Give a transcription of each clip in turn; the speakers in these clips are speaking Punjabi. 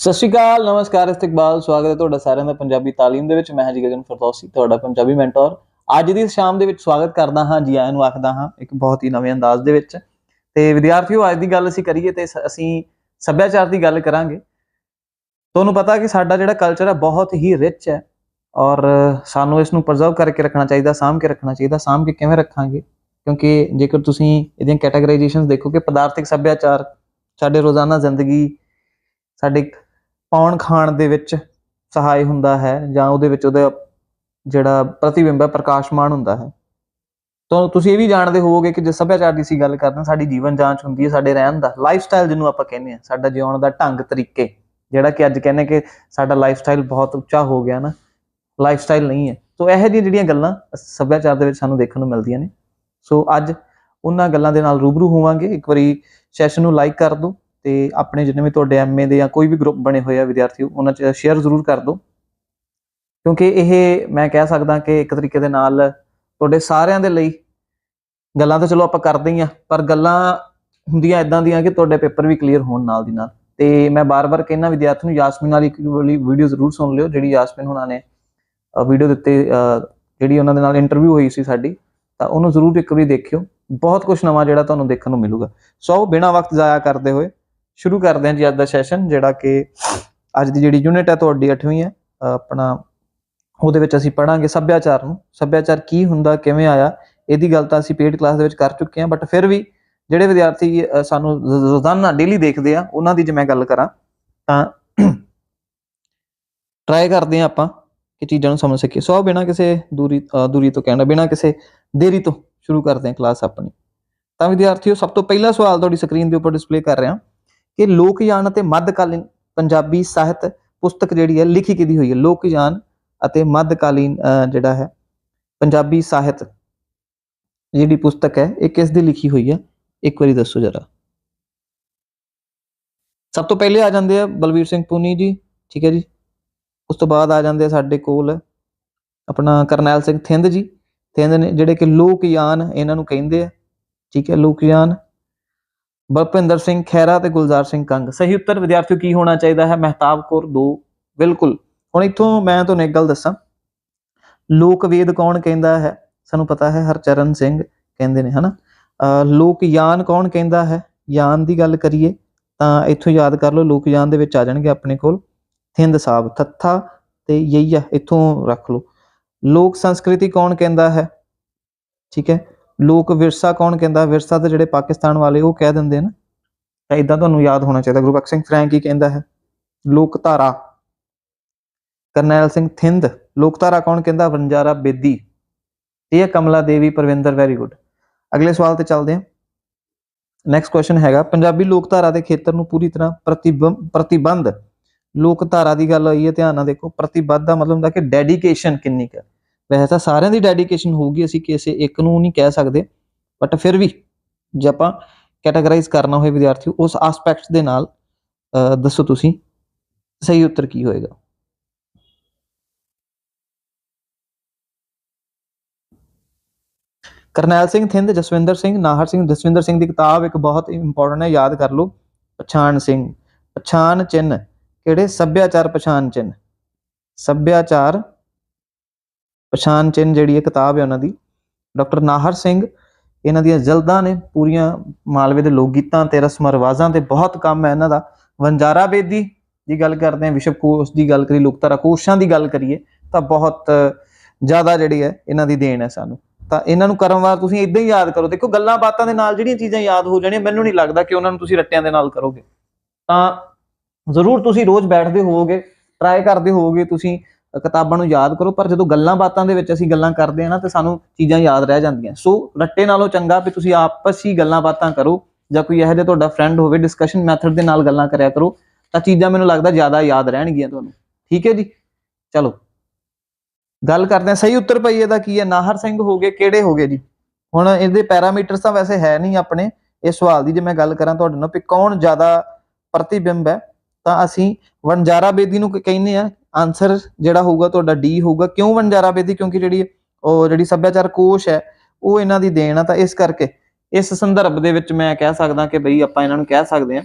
ਸਤਿ ਸ਼੍ਰੀ ਅਕਾਲ, ਨਮਸਕਾਰ, ਇਸਤਕਬਾਲ, ਸਵਾਗਤ ਹੈ ਤੁਹਾਡਾ ਸਾਰਿਆਂ ਦਾ ਪੰਜਾਬੀ ਤਾਲੀਮ ਦੇ ਵਿੱਚ। ਮੈਂ ਹਾਂ ਜੀ ਗਗਨ ਫਰਦੌਸੀ, ਤੁਹਾਡਾ ਪੰਜਾਬੀ ਮੈਂਟਰ। ਅੱਜ ਦੀ ਸ਼ਾਮ ਦੇ ਵਿੱਚ ਸਵਾਗਤ ਕਰਦਾ ਹਾਂ, ਜੀ ਆਇਆਂ ਨੂੰ ਆਖਦਾ ਹਾਂ, ਇੱਕ ਬਹੁਤ ਹੀ ਨਵੇਂ ਅੰਦਾਜ਼ ਦੇ ਵਿੱਚ। ਤੇ ਵਿਦਿਆਰਥੀਓ, ਅੱਜ ਦੀ ਗੱਲ ਅਸੀਂ ਕਰੀਏ ਤੇ ਸ- ਅਸੀਂ ਸੱਭਿਆਚਾਰ ਦੀ ਗੱਲ ਕਰਾਂਗੇ। ਤੁਹਾਨੂੰ ਪਤਾ ਕਿ ਸਾਡਾ ਜਿਹੜਾ ਕਲਚਰ ਹੈ ਬਹੁਤ ਹੀ ਰਿਚ ਹੈ। ਔਰ ਸਾਨੂੰ ਇਸ ਨੂੰ ਪ੍ਰੀਜ਼ਰਵ ਕਰਕੇ ਰੱਖਣਾ ਚਾਹੀਦਾ, ਸਾਂਭ ਕੇ ਰੱਖਣਾ ਚਾਹੀਦਾ, ਸਾਂਭ ਕੇ ਕਿਵੇਂ ਰੱਖਾਂਗੇ? ਕਿਉਂਕਿ ਜੇਕਰ ਤੁਸੀਂ ਇਹਦੀਆਂ ਕੈਟਾਗਰਾਈਜੇਸ਼ਨਸ ਦੇਖੋ ਕਿ ਪਦਾਰਥਿਕ ਸੱਭਿਆਚਾਰ, ਸਾਡੇ ਰੋਜ਼ਾਨਾ ਜ਼ਿੰਦਗੀ, ਸਾਡੇ ਪਾਉਣ ਖਾਣ ਦੇ ਵਿੱਚ ਸਹਾਈ ਹੁੰਦਾ ਹੈ ਜਾਂ ਉਹਦੇ ਵਿੱਚ ਉਹਦਾ ਜਿਹੜਾ ਪ੍ਰਤੀਬਿੰਬ ਹੈ, ਪ੍ਰਕਾਸ਼ਮਾਨ ਹੁੰਦਾ ਹੈ। ਤਾਂ ਤੁਸੀਂ ਇਹ ਵੀ ਜਾਣਦੇ ਹੋਵੋਗੇ ਕਿ ਜੇ ਸੱਭਿਆਚਾਰ ਦੀ ਸੀ ਗੱਲ ਕਰਦੇ ਹਾਂ, ਸਾਡੀ ਜੀਵਨ ਜਾਂਚ ਹੁੰਦੀ ਹੈ, ਸਾਡੇ ਰਹਿਣ ਦਾ ਲਾਈਫ ਸਟਾਈਲ ਜਿਹਨੂੰ ਆਪਾਂ ਕਹਿੰਦੇ ਆ ਸਾਡਾ ਜਿਉਣ ਦਾ ਢੰਗ ਤਰੀਕੇ, ਜਿਹੜਾ ਕਿ ਅੱਜ ਕਹਿੰਦੇ ਕਿ ਸਾਡਾ ਲਾਈਫ ਸਟਾਈਲ ਬਹੁਤ ਉੱਚਾ ਹੋ ਗਿਆ ਨਾ ਲਾਈਫ ਸਟਾਈਲ ਨਹੀਂ ਹੈ। ਸੋ ਇਹੋ ਜਿਹੀਆਂ ਜਿਹੜੀਆਂ ਗੱਲਾਂ ਸੱਭਿਆਚਾਰ ਦੇ ਵਿੱਚ ਸਾਨੂੰ ਦੇਖਣ ਨੂੰ ਮਿਲਦੀਆਂ ਨੇ। ਸੋ ਅੱਜ ਉਹਨਾਂ ਗੱਲਾਂ ਦੇ ਨਾਲ ਰੂਬਰੂ ਹੋਵਾਂਗੇ। ਇੱਕ ਵਾਰੀ ਸੈਸ਼ਨ ਨੂੰ ਲਾਈਕ ਕਰ ਦਿਓ। ਤੇ ਆਪਣੇ ਜਿੰਨੇ ਵੀ ਤੁਹਾਡੇ ਐਮਏ ਦੇ ਜਾਂ ਕੋਈ ਵੀ ਗਰੁੱਪ ਬਣੇ ਹੋਏ ਆ ਵਿਦਿਆਰਥੀ ਉਹਨਾਂ 'ਚ ਸ਼ੇਅਰ ਜ਼ਰੂਰ ਕਰ ਦਿਓ। ਕਿਉਂਕਿ ਇਹ ਮੈਂ ਕਹਿ ਸਕਦਾ ਕਿ ਇੱਕ ਤਰੀਕੇ ਦੇ ਨਾਲ ਤੁਹਾਡੇ ਸਾਰਿਆਂ ਦੇ ਲਈ ਗੱਲਾਂ ਤਾਂ ਚਲੋ ਆਪਾਂ ਕਰਦੇ ਹੀ ਆ ਪਰ ਗੱਲਾਂ ਹੁੰਦੀਆਂ ਇਦਾਂ ਦੀਆਂ ਕਿ ਤੁਹਾਡੇ ਪੇਪਰ ਵੀ ਕਲੀਅਰ ਹੋਣ ਨਾਲ ਦੀ ਨਾਲ। ਤੇ ਮੈਂ ਬਾਰ-ਬਾਰ ਕਹਿੰਦਾ ਵਿਦਿਆਰਥੀ ਨੂੰ ਯਾਸਮੀਨ ਵਾਲੀ ਇੱਕ ਵਾਲੀ ਵੀਡੀਓ ਜ਼ਰੂਰ ਸੁਣ ਲਿਓ ਜਿਹੜੀ ਯਾਸਮੀਨ ਹੁਣਾਂ ਨੇ ਵੀਡੀਓ ਦਿੱਤੇ ਅਹ, ਜਿਹੜੀ ਉਹਨਾਂ ਦੇ ਨਾਲ ਇੰਟਰਵਿਊ ਹੋਈ ਸੀ ਸਾਡੀ ਤਾਂ ਉਹਨੂੰ ਜ਼ਰੂਰ ਇੱਕ ਵਾਰੀ ਦੇਖਿਓ। ਬਹੁਤ ਕੁਝ ਨਵਾਂ ਜਿਹੜਾ ਤੁਹਾਨੂੰ ਦੇਖਣ ਨੂੰ ਮਿਲੂਗਾ। ਸੋ ਬਿਨਾਂ ਵਕਤ ਜ਼ਾਇਆ ਕਰਦੇ ਹੋਏ ਸ਼ੁਰੂ ਕਰਦੇ ਹਾਂ ਜੀ ਅੱਜ ਦਾ ਸੈਸ਼ਨ ਜਿਹੜਾ ਕਿ ਅੱਜ ਦੀ ਜਿਹੜੀ ਯੂਨਿਟ ਹੈ ਤੁਹਾਡੀ 8ਵੀਂ ਹੈ। ਆਪਣਾ ਉਹਦੇ ਵਿੱਚ ਅਸੀਂ ਪੜਾਂਗੇ ਸੱਭਿਆਚਾਰ ਨੂੰ। ਸੱਭਿਆਚਾਰ ਕੀ ਹੁੰਦਾ, ਕਿਵੇਂ ਆਇਆ, ਇਹਦੀ ਗੱਲ ਤਾਂ ਅਸੀਂ ਪੇਡ ਕਲਾਸ ਦੇ ਵਿੱਚ ਕਰ ਚੁੱਕੇ ਹਾਂ ਬਟ ਫਿਰ ਵੀ ਜਿਹੜੇ ਵਿਦਿਆਰਥੀ ਸਾਨੂੰ ਰੋਜ਼ਾਨਾ ਡੇਲੀ ਦੇਖਦੇ ਆ, ਉਹਨਾਂ ਦੀ ਜੇ ਮੈਂ ਗੱਲ ਕਰਾਂ, ਤਾਂ ਟਰਾਈ ਕਰਦੇ ਹਾਂ ਆਪਾਂ ਕਿ ਚੀਜ਼ਾਂ ਨੂੰ ਸਮਝ ਸਕੀਏ। ਸੋ ਬਿਨਾਂ ਕਿਸੇ ਦੂਰੀ ਦੂਰੀ ਤੋਂ ਕਹਿਣਾ ਬਿਨਾਂ ਕਿਸੇ ਦੇਰੀ ਤੋਂ ਸ਼ੁਰੂ ਕਰਦੇ ਹਾਂ ਕਲਾਸ ਆਪਣੀ। ਤਾਂ ਵਿਦਿਆਰਥੀਓ, ਸਭ ਤੋਂ ਪਹਿਲਾ ਸਵਾਲ ਤੁਹਾਡੀ ਸਕਰੀਨ ਦੇ ਉੱਪਰ ਡਿਸਪਲੇ ਕਰ ਰਿਹਾ। ਕਿ ਲੋਕਯਾਨ ਅਤੇ ਮੱਧਕਾਲੀਨ ਪੰਜਾਬੀ ਸਾਹਿਤ ਪੁਸਤਕ ਜਿਹੜੀ ਹੈ ਲਿਖੀ ਕਿਹਦੀ ਹੋਈ ਹੈ? ਲੋਕਯਾਨ ਅਤੇ ਮੱਧਕਾਲੀਨ ਅਹ, ਜਿਹੜਾ ਹੈ ਪੰਜਾਬੀ ਸਾਹਿਤ ਜਿਹੜੀ ਪੁਸਤਕ ਹੈ ਇਹ ਕਿਸ ਦੀ ਲਿਖੀ ਹੋਈ ਹੈ? ਇੱਕ ਵਾਰੀ ਦੱਸੋ ਜਰਾ। ਸਭ ਤੋਂ ਪਹਿਲੇ ਆ ਜਾਂਦੇ ਆ ਬਲਵੀਰ ਸਿੰਘ ਪੁਨੀ ਜੀ ਠੀਕ ਹੈ ਜੀ। ਉਸ ਤੋਂ ਬਾਅਦ ਆ ਜਾਂਦੇ ਆ ਸਾਡੇ ਕੋਲ ਆਪਣਾ ਕਰਨੈਲ ਸਿੰਘ ਥਿੰਦ ਜੀ। ਥਿੰਦ ਨੇ ਜਿਹੜੇ ਕਿ ਲੋਕ ਯਾਨ ਇਹਨਾਂ ਨੂੰ ਕਹਿੰਦੇ ਆ ਠੀਕ ਹੈ ਲੋਕਯਾਨ ਬਪਿੰਦਰ ਸਿੰਘ ਖੈਰਾ ਤੇ ਗੁਲਜ਼ਾਰ ਸਿੰਘ ਕੰਗ। ਸਹੀ ਉੱਤਰ, ਵਿਦਿਆਰਥੀਓ, ਕੀ ਹੋਣਾ ਚਾਹੀਦਾ ਹੈ? ਮਹਿਤਾਬ ਕੌਰ 2 ਬਿਲਕੁਲ। ਹੁਣ ਇੱਥੋਂ ਮੈਂ ਤੁਹਾਨੂੰ ਇੱਕ ਗੱਲ ਦੱਸਾਂ। ਲੋਕ ਵੇਦ ਕੌਣ ਕਹਿੰਦਾ ਹੈ? ਸਾਨੂੰ ਪਤਾ ਹੈ, ਹਰਚਰਨ ਸਿੰਘ ਕਹਿੰਦੇ ਨੇ, ਹਨਾ? ਅਹ ਲੋਕ ਯਾਨ ਕੌਣ ਕਹਿੰਦਾ ਹੈ? ਯਾਨ ਦੀ ਗੱਲ ਕਰੀਏ, ਤਾਂ ਇੱਥੋਂ ਯਾਦ ਕਰ ਲਓ, ਲੋਕ ਯਾਨ ਦੇ ਵਿੱਚ ਆ ਜਾਣਗੇ ਆਪਣੇ ਕੋਲ। ਥਿੰਦ ਸਾਹਿਬ, ਥੱਥਾ ਤੇ ਯਈਆ, ਇੱਥੋਂ ਰੱਖ ਲਓ। ਲੋਕ ਸੰਸਕ੍ਰਿਤੀ ਕੌਣ ਕਹਿੰਦਾ ਹੈ? ਠੀਕ ਹੈ। ਲੋਕ ਵਿਰਸਾ ਕੌਣ ਕਹਿੰਦਾ? ਵਿਰਸਾ ਤੇ ਜਿਹੜੇ ਪਾਕਿਸਤਾਨ ਵਾਲੇ ਉਹ ਕਹਿ ਦਿੰਦੇ ਨੇ। ਤਾਂ ਇਦਾਂ ਤੁਹਾਨੂੰ ਯਾਦ ਹੋਣਾ ਚਾਹੀਦਾ। ਗੁਰਬਖਸ਼ ਸਿੰਘ ਫਰੈਂਕ ਹੀ ਕਹਿੰਦਾ ਹੈ? ਲੋਕ ਧਾਰਾ ਕਰਨੈਲ ਸਿੰਘ ਥਿੰਦ। ਲੋਕ ਧਾਰਾ ਕੌਣ ਕਹਿੰਦਾ? ਵੰਜਾਰਾ ਬੇਦੀ। ਇਹ ਹੈ ਕਮਲਾ ਦੇਵੀ, ਪਰਵਿੰਦਰ ਵੈਰੀ ਗੁੱਡ ਅਗਲੇ ਸਵਾਲ ਤੇ ਚੱਲਦੇ ਹਾਂ। ਨੈਕਸਟ ਕੁਐਸਚਨ ਹੈਗਾ। ਪੰਜਾਬੀ ਲੋਕਧਾਰਾ ਦੇ ਖੇਤਰ ਨੂੰ ਪੂਰੀ ਤਰ੍ਹਾਂ ਪ੍ਰਤੀਬੰਧ। ਲੋਕ ਧਾਰਾ ਦੀ ਗੱਲ ਹੋਈ ਹੈ, ਧਿਆਨ ਨਾਲ ਦੇਖੋ। ਪ੍ਰਤੀਬੱਧ ਦਾ ਮਤਲਬ ਹੁੰਦਾ ਕਿ ਡੈਡੀਕੇਸ਼ਨ ਕਿੰਨੀ ਕੁ ਵੈਸੇ ਤਾਂ ਸਾਰਿਆਂ ਦੀ ਡੈਡੀਕੇਸ਼ਨ ਹੋਊਗੀ ਅਸੀਂ ਕਿਸੇ ਇੱਕ ਨੂੰ ਨਹੀਂ ਕਹਿ ਸਕਦੇ ਬਟ ਫਿਰ ਵੀ ਜੇ ਆਪਾਂ ਕੈਟਾਗਰਾਈਜ਼ ਕਰਨਾ ਹੋਵੇ ਵਿਦਿਆਰਥੀ ਉਸ ਐਸਪੈਕਟਸ ਦੇ ਨਾਲ ਦੱਸੋ ਤੁਸੀਂ, ਸਹੀ ਉੱਤਰ ਕੀ ਹੋਏਗਾ? ਕਰਨੈਲ ਸਿੰਘ ਥਿੰਦ, ਜਸਵਿੰਦਰ ਸਿੰਘ ਨਾਹਰ ਸਿੰਘ, ਜਸਵਿੰਦਰ ਸਿੰਘ ਦੀ ਕਿਤਾਬ ਇੱਕ ਬਹੁਤ ਇੰਪੋਰਟੈਂਟ ਹੈ, ਯਾਦ ਕਰ ਲਓ, ਪਛਾਣ ਸਿੰਘ, ਪਛਾਣ ਚਿੰਨ ਕਿਹੜੇ? ਸੱਭਿਆਚਾਰ ਪਛਾਣ ਚਿੰਨ ਸੱਭਿਆਚਾਰ ਪਛਾਣ ਚਿੰਨ ਜਿਹੜੀ ਹੈ ਕਿਤਾਬ ਹੈ ਉਹਨਾਂ ਦੀ, ਡਾਕਟਰ ਨਾਹਰ ਸਿੰਘ, ਇਹਨਾਂ ਦੀਆਂ ਜਲਦਾਂ ਨੇ ਪੂਰੀਆਂ ਮਾਲਵੇ ਦੇ ਲੋਕ ਗੀਤਾਂ ਤੇ ਰਸਮਾਂ ਰਿਵਾਜ਼ਾਂ ਤੇ ਬਹੁਤ ਕੰਮ ਹੈ ਇਹਨਾਂ ਦਾ। ਵੰਜਾਰਾ ਬੇਦੀ ਦੀ ਗੱਲ ਕਰਦੇ ਹਾਂ, ਵਿਸ਼ਵ ਕੋਸ਼ ਦੀ ਗੱਲ ਕਰੀ ਲੋਕਧਾਰਾ ਕੋਸ਼ਾਂ ਦੀ ਗੱਲ ਕਰੀਏ, ਤਾਂ ਬਹੁਤ ਜ਼ਿਆਦਾ ਜਿਹੜੀ ਹੈ ਇਹਨਾਂ ਦੀ ਦੇਣ ਹੈ ਸਾਨੂੰ। ਤਾਂ ਇਹਨਾਂ ਨੂੰ ਕਰਨ ਵਾਰ ਤੁਸੀਂ ਇਦਾਂ ਹੀ ਯਾਦ ਕਰੋ। ਦੇਖੋ, ਗੱਲਾਂ ਬਾਤਾਂ ਦੇ ਨਾਲ ਜਿਹੜੀਆਂ ਚੀਜ਼ਾਂ ਯਾਦ ਹੋ ਜਾਣੀਆਂ, ਮੈਨੂੰ ਨਹੀਂ ਲੱਗਦਾ ਕਿ ਉਹਨਾਂ ਨੂੰ ਤੁਸੀਂ ਰੱਟਿਆਂ ਦੇ ਨਾਲ ਕਰੋਗੇ। ਤਾਂ ਜ਼ਰੂਰ ਤੁਸੀਂ ਰੋਜ਼ ਬੈਠਦੇ ਹੋਵੋਗੇ ਟਰਾਈ ਕਰਦੇ ਹੋਵੋਗੇ ਤੁਸੀਂ ਕਿਤਾਬਾਂ ਨੂੰ ਯਾਦ ਕਰੋ, ਪਰ ਜਦੋਂ ਗੱਲਾਂ ਬਾਤਾਂ ਦੇ ਵਿੱਚ ਅਸੀਂ ਗੱਲਾਂ ਕਰਦੇ ਹਾਂ ਨਾ, ਤੇ ਸਾਨੂੰ ਚੀਜ਼ਾਂ ਯਾਦ ਰਹਿ ਜਾਂਦੀਆਂ। ਸੋ ਰੱਟੇ ਨਾਲੋਂ ਚੰਗਾ ਵੀ ਤੁਸੀਂ ਆਪਸ ਹੀ ਗੱਲਾਂ ਬਾਤਾਂ ਕਰੋ, ਜਾਂ ਕੋਈ ਇਹੋ ਜਿਹਾ ਤੁਹਾਡਾ ਫਰੈਂਡ ਹੋਵੇ ਡਿਸਕਸ਼ਨ ਮੈਥਡ ਦੇ ਨਾਲ ਗੱਲਾਂ ਕਰਿਆ ਕਰੋ, ਤਾਂ ਚੀਜ਼ਾਂ ਮੈਨੂੰ ਲੱਗਦਾ ਜ਼ਿਆਦਾ ਯਾਦ ਰਹਿਣਗੀਆਂ ਤੁਹਾਨੂੰ। ਠੀਕ ਹੈ ਜੀ? ਚਲੋ। ਗੱਲ ਕਰਦੇ ਹਾਂ। ਸਹੀ ਉੱਤਰ ਪਈ ਇਹਦਾ ਕੀ ਹੈ? ਨਾਹਰ ਸਿੰਘ ਹੋ ਗਏ, ਕਿਹੜੇ ਹੋ ਗਏ ਜੀ? ਹੁਣ ਇਹਦੇ ਪੈਰਾਮੀਟਰਸ ਤਾਂ ਵੈਸੇ ਹੈ ਨਹੀਂ ਆਪਣੇ। ਇਸ ਸਵਾਲ ਦੀ ਜੇ ਮੈਂ ਗੱਲ ਕਰਾਂ ਤੁਹਾਡੇ ਨਾਲ ਵੀ ਕੌਣ ਜ਼ਿਆਦਾ ਪ੍ਰਤੀਬਿੰਬ ਹੈ, ਤਾਂ ਅਸੀਂ ਵਣਜਾਰਾ ਬੇਦੀ ਨੂੰ ਕਹਿੰਦੇ ਆ ਆਨਸਰ ਜਿਹੜਾ ਹੋਊਗਾ ਤੁਹਾਡਾ ਡੀ ਹੋਊਗਾ। ਕਿਉਂ ਵਣਜਾਰਾ ਬੇਦੀ? ਕਿਉਂਕਿ ਜਿਹੜੀ ਉਹ ਜਿਹੜੀ ਸੱਭਿਆਚਾਰ ਕੋਸ਼ ਹੈ, ਉਹ ਇਹਨਾਂ ਦੀ ਦੇਣ ਆ ਤਾਂ ਇਸ ਕਰਕੇ। ਇਸ ਸੰਦਰਭ ਦੇ ਵਿੱਚ ਮੈਂ ਕਹਿ ਸਕਦਾ ਕਿ ਬਈ ਆਪਾਂ ਇਹਨਾਂ ਨੂੰ ਕਹਿ ਸਕਦੇ ਆ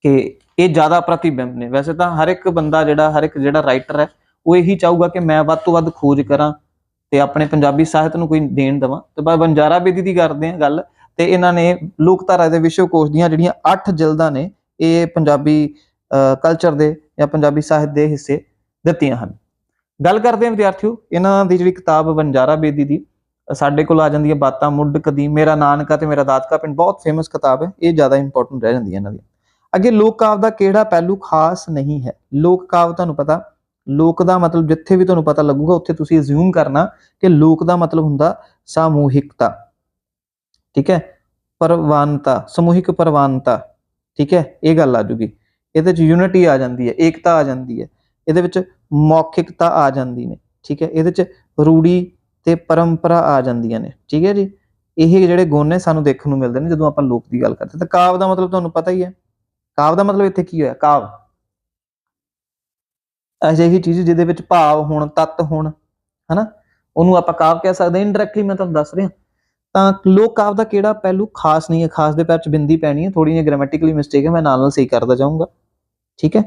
ਕਿ ਇਹ ਜ਼ਿਆਦਾ ਪ੍ਰਤੀਬਿੰਬ ਨੇ। ਵੈਸੇ ਤਾਂ ਹਰ ਇੱਕ ਬੰਦਾ ਜਿਹੜਾ, ਹਰ ਇੱਕ ਜਿਹੜਾ ਰਾਈਟਰ ਹੈ, ਉਹ ਇਹੀ ਚਾਹੂਗਾ ਕਿ ਮੈਂ ਵੱਧ ਤੋਂ ਵੱਧ ਖੋਜ ਕਰਾਂ ਤੇ ਆਪਣੇ ਪੰਜਾਬੀ ਸਾਹਿਤ ਨੂੰ ਕੋਈ ਦੇਣ ਦਵਾਂ। ਤੇ ਬਾ ਬੰਜਾਰਾ ਬੇਦੀ ਦੀ ਕਰਦੇ ਆ ਗੱਲ। ਤੇ ਇਹਨਾਂ ਨੇ ਲੋਕਧਾਰਾ ਦੇ ਵਿਸ਼ਵਕੋਸ਼ ਦੀਆਂ ਜਿਹੜੀਆਂ 8 ਜਿਲਦਾਂ ਨੇ, ਇਹ ਪੰਜਾਬੀ ਕਲਚਰ ਦੇ ਜਾਂ ਪੰਜਾਬੀ ਸਾਹਿਤ ਦੇ ਹਿੱਸੇ ਦਿੱਤੀਆਂ ਹਨ। ਗੱਲ ਕਰਦੇ ਹਾਂ ਵਿਦਿਆਰਥੀਓ, ਇਹਨਾਂ ਦੀ ਜਿਹੜੀ ਕਿਤਾਬ ਬੰਜਾਰਾ ਬੇਦੀ ਦੀ ਸਾਡੇ ਕੋਲ ਆ ਜਾਂਦੀ ਹੈ ਬਾਤਾਂ, ਮੁੱਢ ਕਦੀ, ਮੇਰਾ ਨਾਨਕਾ ਤੇ ਮੇਰਾ ਦਾਦਕਾ ਪਿੰਡ, ਬਹੁਤ ਫੇਮਸ ਕਿਤਾਬ ਹੈ, ਇਹ ਜ਼ਿਆਦਾ ਇੰਪੋਰਟੈਂਟ ਰਹਿ ਜਾਂਦੀ ਹੈ ਇਹਨਾਂ ਦੀ ਅੱਗੇ ਲੋਕ ਕਾਵ ਦਾ ਕਿਹੜਾ ਪਹਿਲੂ ਖਾਸ ਨਹੀਂ ਹੈ? ਲੋਕ ਕਾਵ ਤੁਹਾਨੂੰ ਪਤਾ, ਲੋਕ ਦਾ ਮਤਲਬ ਜਿੱਥੇ ਵੀ ਤੁਹਾਨੂੰ ਪਤਾ ਲੱਗੂਗਾ, ਉੱਥੇ ਤੁਸੀਂ ਅਸਿਊਮ ਕਰਨਾ ਕਿ ਲੋਕ ਦਾ ਮਤਲਬ ਹੁੰਦਾ ਸਾਮੂਹਿਕਤਾ। ਠੀਕ ਹੈ? ਪਰਵਾਨਤਾ, ਸਮੂਹਿਕ ਪਰਵਾਨਤਾ। ਠੀਕ ਹੈ? ਇਹ ਗੱਲ ਆ ਜੂਗੀ। ਇਹਦੇ ਚ ਯੂਨਿਟੀ ਆ ਜਾਂਦੀ ਹੈ, ਏਕਤਾ ਆ ਜਾਂਦੀ ਹੈ। ਇਹਦੇ ਵਿੱਚ ਮੌਖਿਕਤਾ ਆ ਜਾਂਦੀ ਨੇ, ਠੀਕ ਹੈ? ਇਹਦੇ ਚ ਰੂੜੀ ਤੇ ਪਰੰਪਰਾ ਆ ਜਾਂਦੀਆਂ ਨੇ, ਠੀਕ ਹੈ ਜੀ? ਇਹ ਜਿਹੜੇ ਗੁਣ ਨੇ ਸਾਨੂੰ ਦੇਖਣ ਨੂੰ ਮਿਲਦੇ ਨੇ ਜਦੋਂ ਆਪਾਂ ਲੋਕ ਦੀ ਗੱਲ ਕਰਦੇ ਤਾਂ ਕਾਵ ਦਾ ਮਤਲਬ ਤੁਹਾਨੂੰ ਪਤਾ ਹੀ ਹੈ। ਕਾਵ ਦਾ ਮਤਲਬ ਇੱਥੇ ਕੀ ਹੋਇਆ? ਕਾਵ। ਅਜਿਹੀ ਚੀਜ਼ ਜਿਹਦੇ ਵਿੱਚ ਭਾਵ ਹੋਣ, ਤੱਤ ਹੋਣ, ਹਨਾ? ਉਹਨੂੰ ਆਪਾਂ ਕਾਵ ਕਹਿ ਸਕਦੇ ਹਾਂ। ਇਨਡਾਇਰੈਕਟਲੀ ਮੈਂ ਤੁਹਾਨੂੰ ਦੱਸ ਰਿਹਾ। ਤਾਂ ਲੋਕ ਕਾਵ ਦਾ ਕਿਹੜਾ ਪਹਿਲੂ? ਖਾਸ ਨਹੀਂ ਹੈ। ਖਾਸ ਦੇ ਪੈਰ ਚ ਬਿੰਦੀ ਪੈਣੀ ਹੈ। ਥੋੜੀ ਜਿਹੀ ਗ੍ਰਾਮੈਟਿਕਲੀ ਮਿਸਟੇਕ ਹੈ। ਮੈਂ ਨਾਲ ਨਾਲ ਸਹੀ ਕਰਦਾ ਜਾਊਂਗਾ। ਠੀਕ ਹੈ?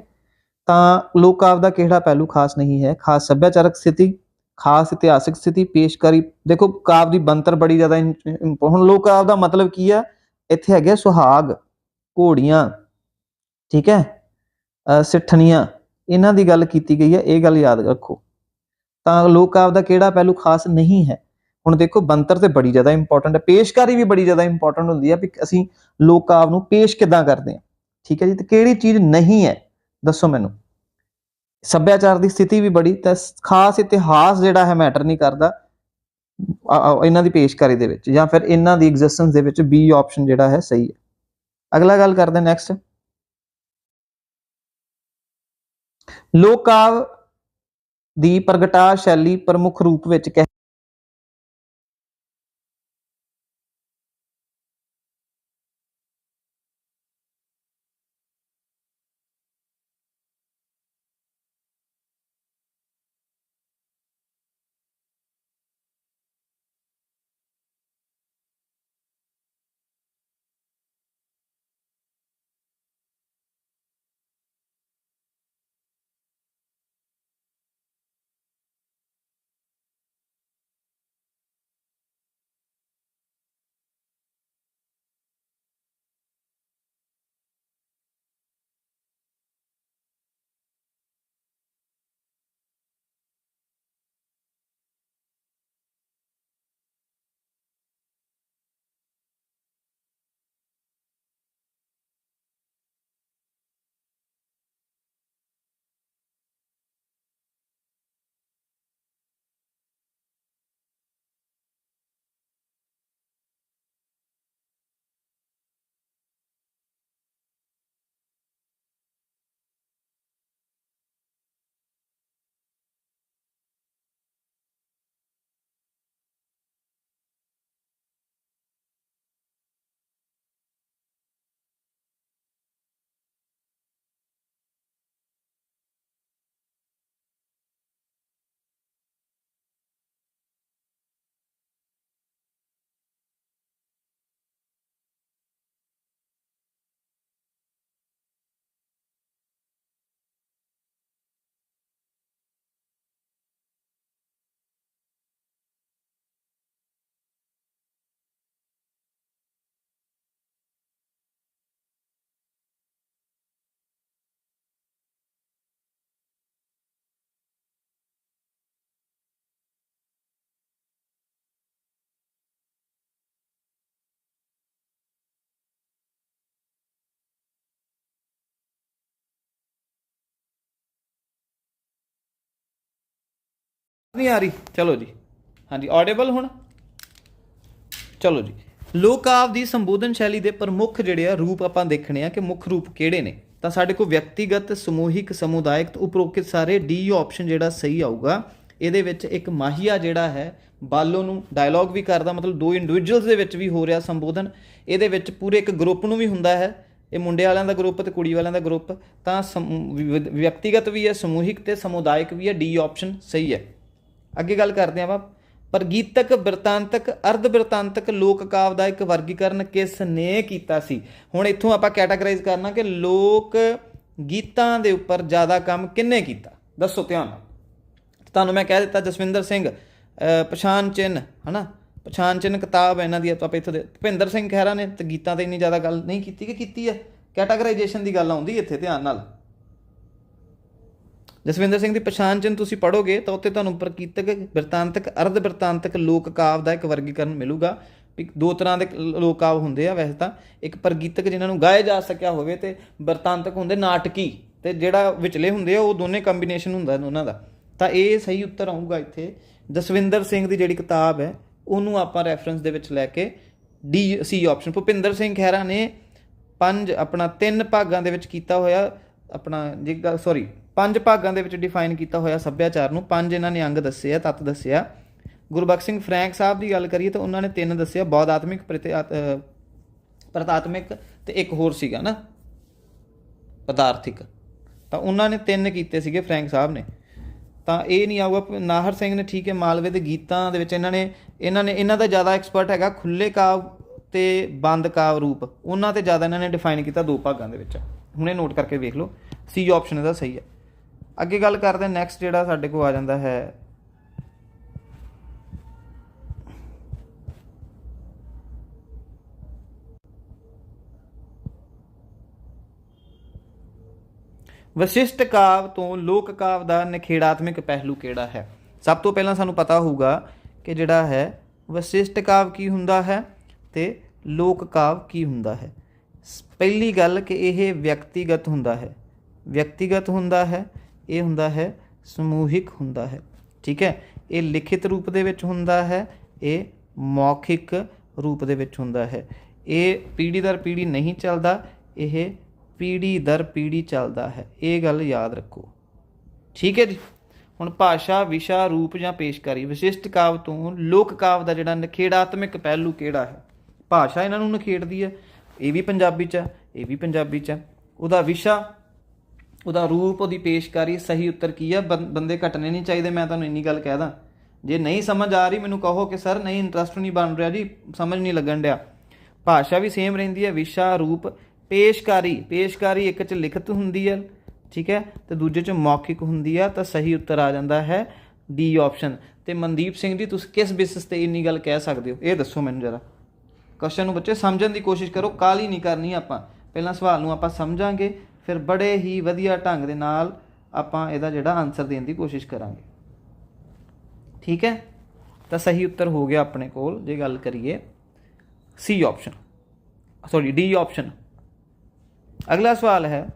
ਤਾਂ ਲੋਕ ਕਾਵਿ ਦਾ ਕਿਹੜਾ ਪਹਿਲੂ ਖਾਸ ਨਹੀਂ ਹੈ? ਖਾਸ ਸੱਭਿਆਚਾਰਕ ਸਥਿਤੀ, ਖਾਸ ਇਤਿਹਾਸਿਕ ਸਥਿਤੀ, ਪੇਸ਼ਕਾਰੀ, ਦੇਖੋ ਕਾਵਿ ਦੀ ਬੰਤਰ ਬੜੀ ਜ਼ਿਆਦਾ ਇੰ- ਇੰ- ਹੁਣ ਲੋਕ ਕਾਵ ਦਾ ਮਤਲਬ ਕੀ ਆ? ਇੱਥੇ ਹੈਗੇ ਸੁਹਾਗ, ਘੋੜੀਆਂ, ਠੀਕ ਹੈ? ਸਿੱਠਣੀਆਂ, ਇਹਨਾਂ ਦੀ ਗੱਲ ਕੀਤੀ ਗਈ ਹੈ, ਇਹ ਗੱਲ ਯਾਦ ਰੱਖੋ। ਤਾਂ ਲੋਕ ਕਾਵ ਦਾ ਕਿਹੜਾ ਪਹਿਲੂ ਖਾਸ ਨਹੀਂ ਹੈ? ਹੁਣ ਦੇਖੋ ਬੰਤਰ ਤੇ ਬੜੀ ਜ਼ਿਆਦਾ ਇੰਪੋਰਟੈਂਟ ਹੈ, ਪੇਸ਼ਕਾਰੀ ਵੀ ਬੜੀ ਜ਼ਿਆਦਾ ਇੰਪੋਰਟੈਂਟ ਹੁੰਦੀ ਹੈ ਵੀ ਅਸੀਂ ਲੋਕ ਕਾਵਿ ਨੂੰ ਪੇਸ਼ ਕਿਦਾਂ ਕਰਦੇ ਹਾਂ? ਠੀਕ ਹੈ ਜੀ, ਤੇ ਕਿਹੜੀ ਚੀਜ਼ ਨਹੀਂ ਹੈ? ਦੱਸੋ ਮੈਨੂੰ। ਸੱਭਿਆਚਾਰ ਦੀ ਸਥਿਤੀ ਵੀ ਬੜੀ, ਤਾਂ ਖਾਸ ਇਤਿਹਾਸ ਜਿਹੜਾ ਹੈ ਮੈਟਰ ਨਹੀਂ ਕਰਦਾ ਇਹਨਾਂ ਦੀ ਪੇਸ਼ਕਾਰੀ ਦੇ ਵਿੱਚ, ਜਾਂ ਫਿਰ ਇਹਨਾਂ ਦੀ ਐਗਜ਼ਿਸਟੈਂਸ ਦੇ ਵਿੱਚ ਬੀ ਆਪਸ਼ਨ ਜਿਹੜਾ ਹੈ ਸਹੀ ਹੈ। ਅਗਲਾ ਗੱਲ ਕਰਦੇ ਨੈਕਸਟ ਲੋਕ ਕਾਵ ਦੀ ਪ੍ਰਗਟਾ ਸ਼ੈਲੀ ਪ੍ਰਮੁੱਖ ਰੂਪ ਵਿੱਚ ਨਹੀਂ ਆ ਰਹੀ। ਚਲੋ ਜੀ। ਹਾਂਜੀ ਆਡੀਬਲ ਹੁਣ? ਚਲੋ ਜੀ। ਲੋਕ ਕਾਵ ਦੀ ਸੰਬੋਧਨ ਸ਼ੈਲੀ ਦੇ ਪ੍ਰਮੁੱਖ ਜਿਹੜੇ ਆ ਰੂਪ ਆਪਾਂ ਦੇਖਣੇ ਆ ਕਿ ਮੁੱਖ ਰੂਪ ਕਿਹੜੇ ਨੇ। ਤਾਂ ਸਾਡੇ ਕੋਲ ਵਿਅਕਤੀਗਤ, ਸਮੂਹਿਕ, ਸਮੁਦਾਇਕ ਉਪਰੋਕਤ ਸਾਰੇ ਡੀ ਆਪਸ਼ਨ ਜਿਹੜਾ ਸਹੀ ਆਊਗਾ, ਇਹਦੇ ਵਿੱਚ ਇੱਕ ਮਾਹੀਆ ਜਿਹੜਾ ਹੈ, ਬਾਲੋ ਨੂੰ ਡਾਇਲੌਗ ਵੀ ਕਰਦਾ, ਮਤਲਬ ਦੋ ਇੰਡੀਵਿਜੂਅਲਸ ਦੇ ਵਿੱਚ ਵੀ ਹੋ ਰਿਹਾ ਸੰਬੋਧਨ। ਇਹਦੇ ਵਿੱਚ ਪੂਰੇ ਇੱਕ ਗਰੁੱਪ ਨੂੰ ਵੀ ਹੁੰਦਾ ਹੈ। ਇਹ ਮੁੰਡੇ ਵਾਲਿਆਂ ਦਾ ਗਰੁੱਪ ਤੇ ਕੁੜੀ ਵਾਲਿਆਂ ਦਾ ਗਰੁੱਪ ਤਾਂ ਸਮੂ- ਵਿਅਕਤੀਗਤ ਵੀ ਹੈ, ਸਮੂਹਿਕ ਤੇ ਸਮੁਦਾਇਕ ਵੀ ਹੈ ਡੀ ਆਪਸ਼ਨ ਸਹੀ ਹੈ। ਅੱਗੇ ਗੱਲ ਕਰਦੇ ਹਾਂ ਆਪਾਂ। ਪ੍ਰਗੀਤਕ, ਬਿਰਤਾਂਤਕ ਅਰਧ ਬਿਰਤਾਂਤਕ ਲੋਕ ਕਾਵ ਦਾ ਇੱਕ ਵਰਗੀਕਰਨ ਕਿਸ ਨੇ ਕੀਤਾ ਸੀ? ਹੁਣ ਇੱਥੋਂ ਆਪਾਂ ਕੈਟਾਗਰਾਈਜ਼ ਕਰਨਾ ਕਿ ਲੋਕ ਗੀਤਾਂ ਦੇ ਉੱਪਰ ਜ਼ਿਆਦਾ ਕੰਮ ਕਿੰਨੇ ਕੀਤਾ? ਦੱਸੋ ਧਿਆਨ ਨਾਲ। ਤੁਹਾਨੂੰ ਮੈਂ ਕਹਿ ਦਿੱਤਾ ਜਸਵਿੰਦਰ ਸਿੰਘ, ਅਹ ਪਛਾਣ ਚਿੰਨ ਹਨਾ? ਪਛਾਣ ਚਿੰਨ ਕਿਤਾਬ ਇਹਨਾਂ ਦੀ, ਆਪਾਂ ਇੱਥੋਂ ਦੇ ਭੁਪਿੰਦਰ ਸਿੰਘ ਖਹਿਰਾ ਨੇ ਤੇ ਗੀਤਾਂ ਤੇ ਇੰਨੀ ਜ਼ਿਆਦਾ ਗੱਲ ਨਹੀਂ ਕੀਤੀ ਕਿ ਕੀਤੀ ਹੈ। ਕੈਟਾਗਰਾਈਜੇਸ਼ਨ ਦੀ ਗੱਲ ਆਉਂਦੀ ਇੱਥੇ ਧਿਆਨ ਨਾਲ। ਜਸਵਿੰਦਰ ਸਿੰਘ ਦੀ ਪਛਾਣ ਚਿੰਨ ਤੁਸੀਂ ਪੜੋਗੇ ਤਾਂ ਉੱਥੇ ਤੁਹਾਨੂੰ ਪ੍ਰਕੀਤਕ ਬਿਰਤਾਂਤਕ, ਅਰਧ ਬਿਰਤਾਂਤਕ ਲੋਕ ਕਾਵ ਦਾ ਇੱਕ ਵਰਗੀਕਰਨ ਮਿਲੂਗਾ। ਵੀ ਦੋ ਤਰ੍ਹਾਂ ਦੇ ਲੋਕ ਕਾਵ ਹੁੰਦੇ ਆ ਵੈਸੇ ਤਾਂ। ਇੱਕ ਪ੍ਰਗੀਤਕ ਜਿਨ੍ਹਾਂ ਨੂੰ ਗਾਇਆ ਜਾ ਸਕਿਆ ਹੋਵੇ ਤੇ ਬਿਰਤਾਂਤਕ ਹੁੰਦੇ ਨਾਟਕੀ। ਤੇ ਜਿਹੜਾ ਵਿਚਲੇ ਹੁੰਦੇ ਆ, ਉਹ ਦੋਨੇ ਕੰਬੀਨੇਸ਼ਨ ਹੁੰਦਾ ਉਹਨਾਂ ਦਾ। ਤਾਂ ਇਹ ਸਹੀ ਉੱਤਰ ਆਊਗਾ ਇੱਥੇ। ਜਸਵਿੰਦਰ ਸਿੰਘ ਦੀ ਜਿਹੜੀ ਕਿਤਾਬ ਹੈ, ਉਹਨੂੰ ਆਪਾਂ ਰੈਫਰੈਂਸ ਦੇ ਵਿੱਚ ਲੈ ਕੇ D C option Bhupinder Singh Khaira ਨੇ ਪੰਜ, ਆਪਣਾ ਤਿੰਨ ਭਾਗਾਂ ਦੇ ਵਿੱਚ ਕੀਤਾ ਹੋਇਆ, ਆਪਣਾ, ਜੇ ਸੌਰੀ ਪੰਜ ਭਾਗਾਂ ਦੇ ਵਿੱਚ ਡਿਫਾਈਨ ਕੀਤਾ ਹੋਇਆ ਸੱਭਿਆਚਾਰ ਨੂੰ ਪੰਜ ਇਹਨਾਂ ਨੇ ਅੰਗ ਦੱਸੇ ਆ, ਤੱਤ ਦੱਸਿਆ ਗੁਰਬਖਸ਼ ਸਿੰਘ ਫਰੈਂਕ ਸਾਹਿਬ ਦੀ ਗੱਲ ਕਰੀਏ ਤਾਂ ਉਹਨਾਂ ਨੇ ਤਿੰਨ ਦੱਸਿਆ ਬੌਧ ਆਤਮਿਕ ਪ੍ਰਤਾਤਮਿਕ ਤੇ ਇੱਕ ਹੋਰ ਸੀਗਾ ਨਾ, ਪਦਾਰਥਿਕ। ਤਾਂ ਉਹਨਾਂ ਨੇ ਤਿੰਨ ਕੀਤੇ ਸੀਗੇ ਫਰੈਂਕ ਸਾਹਿਬ ਨੇ। ਤਾਂ ਇਹ ਨਹੀਂ ਆਊਗਾ ਨਾਹਰ ਸਿੰਘ ਨੇ ਠੀਕ ਹੈ, ਮਾਲਵੇ ਦੇ ਗੀਤਾਂ ਦੇ ਵਿੱਚ ਇਹਨਾਂ ਨੇ ਇਹਨਾਂ ਨੇ, ਇਹਨਾਂ ਦਾ ਜ਼ਿਆਦਾ ਐਕਸਪਰਟ ਹੈਗਾ ਖੁੱਲੇ ਕਾਵ ਤੇ ਬੰਦ ਕਾਵ ਰੂਪ। ਉਹਨਾਂ ਤੇ ਜ਼ਿਆਦਾ ਇਹਨਾਂ ਨੇ ਡਿਫਾਈਨ ਕੀਤਾ ਦੋ ਭਾਗਾਂ ਦੇ ਵਿੱਚ। ਹੁਣੇ ਨੋਟ ਕਰਕੇ ਵੇਖ ਲਓ ਸੀ ਆਪਸ਼ਨ ਇਹਦਾ ਸਹੀ ਹੈ। ਅੱਗੇ ਗੱਲ ਕਰਦੇ ਨੈਕਸਟ ਜਿਹੜਾ ਸਾਡੇ ਕੋਲ ਆ ਜਾਂਦਾ ਹੈ। ਵਸ਼ਿਸ਼ਟ ਕਾਵ ਤੋਂ ਲੋਕ ਕਾਵ ਦਾ ਨਿਖੇੜਾਤਮਕ ਪਹਿਲੂ ਕਿਹੜਾ ਹੈ? ਸਭ ਤੋਂ ਪਹਿਲਾਂ ਸਾਨੂੰ ਪਤਾ ਹੋਊਗਾ ਕਿ ਜਿਹੜਾ ਹੈ, ਵਸ਼ਿਸ਼ਟ ਕਾਵ ਕੀ ਹੁੰਦਾ ਹੈ ਤੇ ਲੋਕ ਕਾਵ ਕੀ ਹੁੰਦਾ ਹੈ। ਸ- ਪਹਿਲੀ ਗੱਲ ਕਿ ਇਹ ਵਿਅਕਤੀਗਤ ਹੁੰਦਾ ਹੈ। ਵਿਅਕਤੀਗਤ ਹੁੰਦਾ ਹੈ ਇਹ ਹੁੰਦਾ ਹੈ, ਸਮੂਹਿਕ ਹੁੰਦਾ ਹੈ। ਠੀਕ ਹੈ? ਇਹ ਲਿਖਿਤ ਰੂਪ ਦੇ ਵਿੱਚ ਹੁੰਦਾ ਹੈ, ਇਹ ਮੌਖਿਕ ਰੂਪ ਦੇ ਵਿੱਚ ਹੁੰਦਾ ਹੈ। ਇਹ ਪੀੜ੍ਹੀ ਦਰ ਪੀੜ੍ਹੀ ਨਹੀਂ ਚੱਲਦਾ, ਇਹ ਪੀੜ੍ਹੀ ਦਰ ਪੀੜ੍ਹੀ ਚੱਲਦਾ ਹੈ। ਇਹ ਗੱਲ ਯਾਦ ਰੱਖੋ। ਠੀਕ ਹੈ ਜੀ? ਹੁਣ ਭਾਸ਼ਾ, ਵਿਸ਼ਾ, ਰੂਪ ਜਾਂ ਪੇਸ਼ਕਾਰੀ, ਵਿਸ਼ਿਸ਼ਟ ਕਾਵ ਤੋਂ ਲੋਕ ਕਾਵ ਦਾ ਜਿਹੜਾ ਨਖੇੜਾਤਮਕ ਪਹਿਲੂ ਕਿਹੜਾ ਹੈ? ਭਾਸ਼ਾ ਇਹਨਾਂ ਨੂੰ ਨਖੇੜਦੀ ਹੈ। ਇਹ ਵੀ ਪੰਜਾਬੀ ਚ ਹੈ, ਇਹ ਵੀ ਪੰਜਾਬੀ ਚ ਹੈ। ਉਹਦਾ ਵਿਸ਼ਾ ਉਹਦਾ ਰੂਪ, ਉਹਦੀ ਪੇਸ਼ਕਾਰੀ ਸਹੀ ਉੱਤਰ ਕੀ ਆ? ਬੰ- ਬੰਦੇ ਘਟਨੇ ਨਹੀਂ ਚਾਹੀਦੇ, ਮੈਂ ਤੁਹਾਨੂੰ ਇੰਨੀ ਗੱਲ ਕਹਿ ਦਾਂ। ਜੇ ਨਹੀਂ ਸਮਝ ਆ ਰਹੀ, ਮੈਨੂੰ ਕਹੋ ਕਿ, ਸਰ, ਨਹੀਂ ਇੰਟਰਸਟ ਨਹੀਂ ਬਣ ਰਿਹਾ ਜੀ, ਸਮਝ ਨਹੀਂ ਲੱਗਣ ਡਿਆ। ਭਾਸ਼ਾ ਵੀ ਸੇਮ ਰਹਿੰਦੀ ਹੈ, ਵਿਸ਼ਾ, ਰੂਪ, ਪੇਸ਼ਕਾਰੀ। ਪੇਸ਼ਕਾਰੀ ਇੱਕ ਚ ਲਿਖਤ ਹੁੰਦੀ ਹੈ, ਠੀਕ ਹੈ? ਤੇ ਦੂਜੇ ਚ ਮੌਖਿਕ ਹੁੰਦੀ ਆ, ਤਾਂ ਸਹੀ ਉੱਤਰ ਆ ਜਾਂਦਾ ਹੈ ਡੀ ਆਪਸ਼ਨ ਤੇ ਮਨਦੀਪ ਸਿੰਘ ਜੀ, ਤੁਸੀਂ ਕਿਸ ਬੇਸਿਸ ਤੇ ਇੰਨੀ ਗੱਲ ਕਹਿ ਸਕਦੇ ਹੋ? ਇਹ ਦੱਸੋ ਮੈਨੂੰ ਜਰਾ। ਕੁਐਸਚਨ ਨੂੰ ਬੱਚੇ ਸਮਝਣ ਦੀ ਕੋਸ਼ਿਸ਼ ਕਰੋ ਕਾਲੀ ਨਹੀਂ ਕਰਨੀ ਆਪਾਂ। ਪਹਿਲਾਂ ਸਵਾਲ ਨੂੰ ਆਪਾਂ ਸਮਝਾਂਗੇ ਫਿਰ ਬੜੇ ਹੀ ਵਧੀਆ ਢੰਗ ਦੇ ਨਾਲ ਆਪਾਂ ਇਹਦਾ ਜਿਹੜਾ ਆਨਸਰ ਦੇਣ ਦੀ ਕੋਸ਼ਿਸ਼ ਕਰਾਂਗੇ। ਠੀਕ ਹੈ? ਤਾਂ ਸਹੀ ਉੱਤਰ ਹੋ ਗਿਆ ਆਪਣੇ ਕੋਲ, ਜੇ ਗੱਲ ਕਰੀਏ। C option sorry D option ਅਗਲਾ ਸਵਾਲ ਹੈ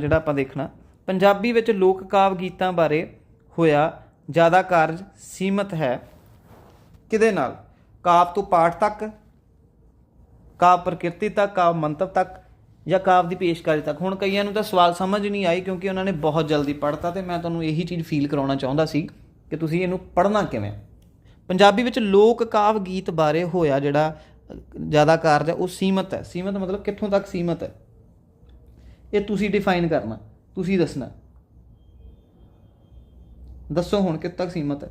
ਜਿਹੜਾ ਆਪਾਂ ਦੇਖਣਾ। ਪੰਜਾਬੀ ਵਿੱਚ ਲੋਕ ਕਾਵ ਗੀਤਾਂ ਬਾਰੇ ਹੋਇਆ ਜ਼ਿਆਦਾ ਕਾਰਜ ਸੀਮਤ ਹੈ। ਕਿਹਦੇ ਨਾਲ? ਕਾਵ ਤੋਂ ਪਾਠ ਤੱਕ, ਕਾਵ ਪ੍ਰਕਿਰਤੀ ਤੱਕ, ਕਾਵ ਮੰਤਵ ਤੱਕ ਜਾਂ ਕਾਵ ਦੀ ਪੇਸ਼ਕਾਰੀ ਤੱਕ। ਹੁਣ ਕਈਆਂ ਨੂੰ ਤਾਂ ਸਵਾਲ ਸਮਝ ਨਹੀਂ ਆਈ ਕਿਉਂਕਿ ਉਹਨਾਂ ਨੇ ਬਹੁਤ ਜਲਦੀ ਪੜ੍ਹਤਾ ਤੇ ਮੈਂ ਤੁਹਾਨੂੰ ਇਹੀ ਚੀਜ਼ ਫੀਲ ਕਰਾਉਣਾ ਚਾਹੁੰਦਾ ਸੀ ਕਿ ਤੁਸੀਂ ਇਹਨੂੰ ਪੜ੍ਹਨਾ ਕਿਵੇਂ। ਪੰਜਾਬੀ ਵਿੱਚ ਲੋਕ ਕਾਵ ਗੀਤ ਬਾਰੇ ਹੋਇਆ ਜਿਹੜਾ ਜ਼ਿਆਦਾ ਕਾਰਜ ਹੈ, ਉਹ ਸੀਮਤ ਹੈ। ਸੀਮਤ ਮਤਲਬ ਕਿੱਥੋਂ ਤੱਕ ਸੀਮਤ ਹੈ? ਇਹ ਤੁਸੀਂ ਡਿਫਾਈਨ ਕਰਨਾ, ਤੁਸੀਂ ਦੱਸਣਾ। ਦੱਸੋ ਹੁਣ ਕਿੱਥੇ ਤੱਕ ਸੀਮਤ ਹੈ।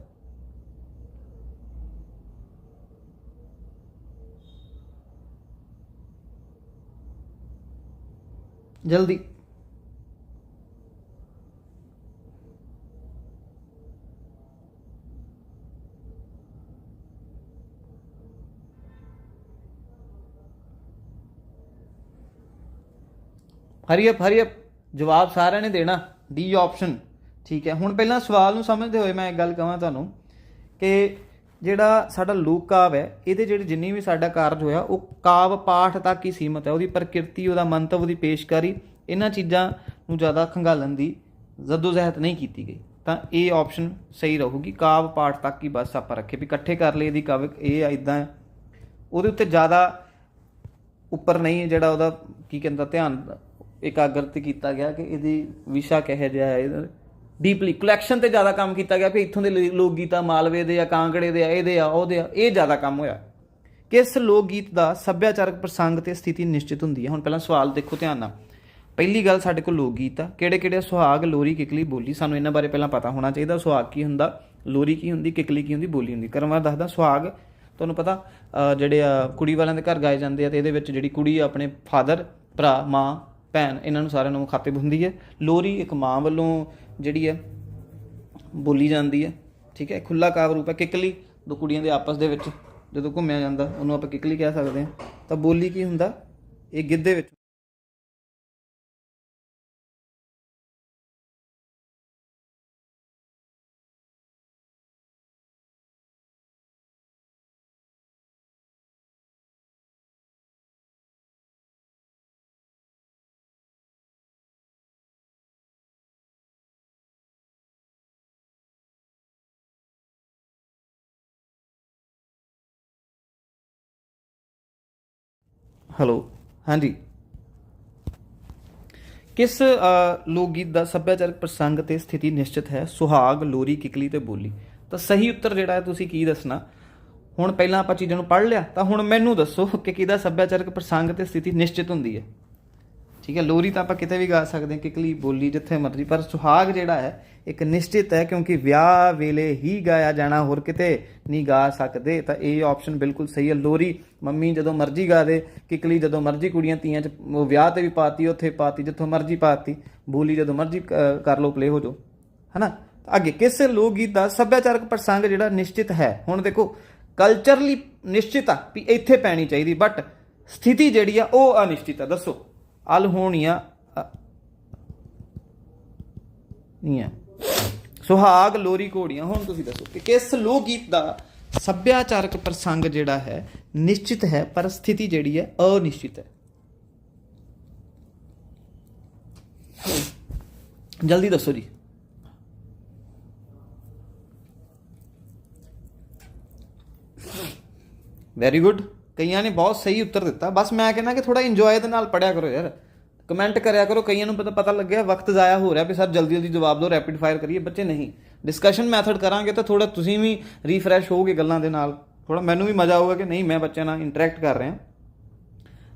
ਜਲਦੀ। ਹਰੀ ਅਪ ਹਰੀ ਅਪ ਜਵਾਬ ਸਾਰਿਆਂ ਨੇ ਦੇਣਾ ਡੀ ਆਪਸ਼ਨ ਠੀਕ ਹੈ, ਹੁਣ ਪਹਿਲਾਂ ਸਵਾਲ ਨੂੰ ਸਮਝਦੇ ਹੋਏ ਮੈਂ ਇੱਕ ਗੱਲ ਕਹਾਂ ਤੁਹਾਨੂੰ ਕਿ ਜਿਹੜਾ ਸਾਡਾ ਲੋਕ ਕਾਵ ਹੈ, ਇਹਦੇ ਜਿਹੜੇ ਜਿੰਨੀ ਵੀ ਸਾਡਾ ਕਾਰਜ ਹੋਇਆ, ਉਹ ਕਾਵ ਪਾਠ ਤੱਕ ਹੀ ਸੀਮਤ ਹੈ। ਉਹਦੀ ਪ੍ਰਕਿਰਤੀ, ਉਹਦਾ ਮੰਤਵ, ਉਹਦੀ ਪੇਸ਼ਕਾਰੀ, ਇਹਨਾਂ ਚੀਜ਼ਾਂ ਨੂੰ ਜ਼ਿਆਦਾ ਖੰਗਾਲਣ ਦੀ ਜ਼ਦੋਜ਼ਹਿਦ ਨਹੀਂ ਕੀਤੀ ਗਈ। ਤਾਂ ਇਹ ਆਪਸ਼ਨ ਸਹੀ ਰਹੂਗੀ। ਕਾਵ ਪਾਠ ਤੱਕ ਹੀ ਬਸ ਆਪਾਂ ਰੱਖੇ ਵੀ ਇਕੱਠੇ ਕਰ ਲਏ ਇਹਦੀ ਕਾਵ ਇਹ ਆ ਇਦਾਂ ਉਹਦੇ ਉੱਤੇ ਜ਼ਿਆਦਾ ਉੱਪਰ ਨਹੀਂ ਜਿਹੜਾ ਉਹਦਾ, ਕੀ ਕਹਿੰਦਾ, ਧਿਆਨ, ਇਕਾਗਰਤ ਕੀਤਾ ਗਿਆ ਕਿ ਇਹਦੀ ਵਿਸ਼ਾ ਕਿਹੋ ਜਿਹਾ ਹੈ, ਇਹਦਾ ਡੀਪਲੀ ਕਲੈਕਸ਼ਨ ਤੇ ਜ਼ਿਆਦਾ ਕੰਮ ਕੀਤਾ ਗਿਆ ਵੀ ਇੱਥੋਂ ਦੇ ਲ- ਲੋਕ ਗੀਤਾਂ ਮਾਲਵੇ ਦੇ ਆ, ਕਾਂਗੜੇ ਦੇ ਆ ਇਹਦੇ ਆ ਉਹਦੇ ਆ, ਇਹ ਜ਼ਿਆਦਾ ਕੰਮ ਹੋਇਆ। ਕਿਸ ਲੋਕ ਗੀਤ ਦਾ ਸੱਭਿਆਚਾਰਕ ਪ੍ਰਸੰਗ ਤੇ ਸਥਿਤੀ ਨਿਸ਼ਚਿਤ ਹੁੰਦੀ ਹੈ? ਹੁਣ ਪਹਿਲਾਂ ਸਵਾਲ ਦੇਖੋ ਧਿਆਨ ਨਾਲ। ਪਹਿਲੀ ਗੱਲ ਸਾਡੇ ਕੋਲ ਲੋਕ ਗੀਤ ਆ। ਕਿਹੜੇ ਕਿਹੜੇ ਸੁਹਾਗ, ਲੋਰੀ, ਕਿਕਲੀ, ਬੋਲੀ। ਸਾਨੂੰ ਇਹਨਾਂ ਬਾਰੇ ਪਹਿਲਾਂ ਪਤਾ ਹੋਣਾ ਚਾਹੀਦਾ। ਸੁਹਾਗ ਕੀ ਹੁੰਦਾ? ਲੋਰੀ ਕੀ ਹੁੰਦੀ? ਕਿਕਲੀ ਕੀ ਹੁੰਦੀ? ਬੋਲੀ ਹੁੰਦੀ। ਕਰਮ ਦੱਸਦਾ, ਸੁਹਾਗ, ਤੁਹਾਨੂੰ ਪਤਾ ਜਿਹੜੇ ਆ ਕੁੜੀ ਵਾਲਿਆਂ ਦੇ ਘਰ ਗਾਏ ਜਾਂਦੇ ਆ ਤੇ ਇਹਦੇ ਵਿੱਚ ਜਿਹੜੀ ਕੁੜੀ ਆ, ਆਪਣੇ ਫਾਦਰ, ਭਰਾ, ਮਾਂ, ਭੈਣ, ਇਹਨਾਂ ਨੂੰ ਸਾਰਿਆਂ ਨੂੰ ਮੁਖਾਤਿਬ ਹੁੰਦੀ ਹੈ। ਲੋਰੀ ਇੱਕ ਮਾਂ ਵੱਲੋਂ ਜਿਹੜੀ ਹੈ, ਬੋਲੀ ਜਾਂਦੀ ਹੈ, ਠੀਕ ਹੈ ਖੁੱਲਾ ਕਾਵ ਰੂਪ ਹੈ, ਕਿਕਲੀ ਦੋ ਕੁੜੀਆਂ ਦੇ ਆਪਸ ਦੇ ਵਿੱਚ ਜਦੋਂ ਘੁੰਮਿਆ ਜਾਂਦਾ, ਉਹਨੂੰ ਆਪਾਂ ਕਿਕਲੀ ਕਹਿ ਸਕਦੇ ਹਾਂ। ਤਾਂ ਬੋਲੀ ਕੀ ਹੁੰਦਾ? ਇਹ ਗਿੱਧੇ ਵਿੱਚ ਹੈਲੋ ਹਾਂਜੀ। ਕਿਸ ਲੋਕ ਗੀਤ ਦਾ ਸੱਭਿਆਚਾਰਕ ਪ੍ਰਸੰਗ ਤੇ ਸਥਿਤੀ ਨਿਸ਼ਚਿਤ ਹੈ? ਸੁਹਾਗ, ਲੋਰੀ, ਕਿਕਲੀ ਤੇ ਬੋਲੀ। ਤਾਂ ਸਹੀ ਉੱਤਰ ਜਿਹੜਾ ਹੈ, ਤੁਸੀਂ ਕੀ ਦੱਸਣਾ? ਹੁਣ ਪਹਿਲਾਂ ਆਪਾਂ ਚੀਜ਼ਾਂ ਨੂੰ ਪੜ੍ਹ ਲਿਆ, ਤਾਂ ਹੁਣ ਮੈਨੂੰ ਦੱਸੋ ਕਿ ਕਿਹਦਾ ਸੱਭਿਆਚਾਰਕ ਪ੍ਰਸੰਗ ਤੇ ਸਥਿਤੀ ਨਿਸ਼ਚਿਤ ਹੁੰਦੀ ਹੈ? ਠੀਕ ਹੈ, ਲੋਰੀ ਤਾਂ ਆਪਾਂ ਕਿਤੇ ਵੀ ਗਾ ਸਕਦੇ ਹਾਂ, ਕਿਕਲੀ, ਬੋਲੀ, ਜਿੱਥੇ ਮਰਜ਼ੀ, ਪਰ ਸੁਹਾਗ ਜਿਹੜਾ ਹੈ ਇੱਕ ਨਿਸ਼ਚਿਤ ਹੈ ਕਿਉਂਕਿ ਵਿਆਹ ਵੇਲੇ ਹੀ ਗਾਇਆ ਜਾਣਾ ਹੋਰ ਕਿਤੇ ਨਹੀਂ ਗਾ ਸਕਦੇ। ਤਾਂ ਇਹ ਆਪਸ਼ਨ ਬਿਲਕੁਲ ਸਹੀ ਹੈ। ਲੋਰੀ ਮੰਮੀ ਜਦੋਂ ਮਰਜ਼ੀ ਗਾ ਦੇ, ਕਿਕਲੀ ਜਦੋਂ ਮਰਜ਼ੀ ਕੁੜੀਆਂ ਤੀਆਂ ਚ ਉਹ ਵਿਆਹ ਤੇ ਵੀ ਪਾਤੀ, ਉੱਥੇ ਪਾਤੀ, ਜਿੱਥੋਂ ਮਰਜ਼ੀ ਪਾਤੀ। ਬੋਲੀ ਜਦੋਂ ਮਰਜ਼ੀ ਕਰ ਲਓ ਪਲੇ ਹੋ ਜਾਓ। ਹਨਾ? ਤਾਂ ਅੱਗੇ ਕਿਸੇ ਲੋਕ ਗੀਤ ਦਾ ਸੱਭਿਆਚਾਰਕ ਪ੍ਰਸੰਗ ਜਿਹੜਾ ਨਿਸ਼ਚਿਤ ਹੈ। ਹੁਣ ਦੇਖੋ ਕਲਚਰਲੀ ਨਿਸ਼ਚਿਤ ਆ ਵੀ ਇੱਥੇ ਪੈਣੀ ਚਾਹੀਦੀ ਬਟ ਸਥਿਤੀ ਜਿਹੜੀ ਆ ਉਹ ਅਨਿਸ਼ਚਿਤ ਆ। ਦੱਸੋ। ਅਲ ਹੋਣੀਆਂ ਨਹੀਂ ਹੈ। ਸੁਹਾਗ ਲੋਰੀ ਘੋੜੀਆਂ, ਹੁਣ ਤੁਸੀਂ ਦੱਸੋ ਕਿ ਕਿਸ ਲੋਕ ਗੀਤ ਦਾ ਸੱਭਿਆਚਾਰਕ ਪ੍ਰਸੰਗ ਜਿਹੜਾ ਹੈ, ਨਿਸ਼ਚਿਤ ਹੈ, ਪਰ ਸਥਿਤੀ ਜਿਹੜੀ ਹੈ, ਅਨਿਸ਼ਚਿਤ ਹੈ? ਜਲਦੀ ਦੱਸੋ ਜੀ। ਵੈਰੀ ਗੁੱਡ ਕਈਆਂ ਨੇ ਬਹੁਤ ਸਹੀ ਉੱਤਰ ਦਿੱਤਾ। ਬਸ ਮੈਂ ਕਹਿੰਦਾ ਕਿ ਥੋੜਾ ਇੰਜੋਏ ਦੇ ਨਾਲ ਪੜਿਆ ਕਰੋ ਯਾਰ। ਕਮੈਂਟ ਕਰਿਆ ਕਰੋ, ਕਈਆਂ ਨੂੰ ਪਤਾ ਪਤਾ ਲੱਗਿਆ, ਵਕਤ ਜ਼ਾਇਆ ਹੋ ਰਿਹਾ ਵੀ ਸਰ ਜਲਦੀ ਜਲਦੀ ਜਵਾਬ ਦਿਓ ਰੈਪਿਡ ਫਾਇਰ ਕਰੀਏ। ਬੱਚੇ ਨਹੀਂ। ਡਿਸਕਸ਼ਨ ਮੈਥਡ ਕਰਾਂਗੇ ਤਾਂ ਥੋੜਾ ਤੁਸੀਂ ਵੀ ਰੀਫਰੈਸ਼ ਹੋਗੇ ਗੱਲਾਂ ਦੇ ਨਾਲ। ਥੋੜਾ ਮੈਨੂੰ ਵੀ ਮਜ਼ਾ ਆਊਗਾ ਕਿ ਨਹੀਂ, ਮੈਂ ਬੱਚਿਆਂ ਨਾਲ ਇੰਟਰੈਕਟ ਕਰ ਰਿਹਾ।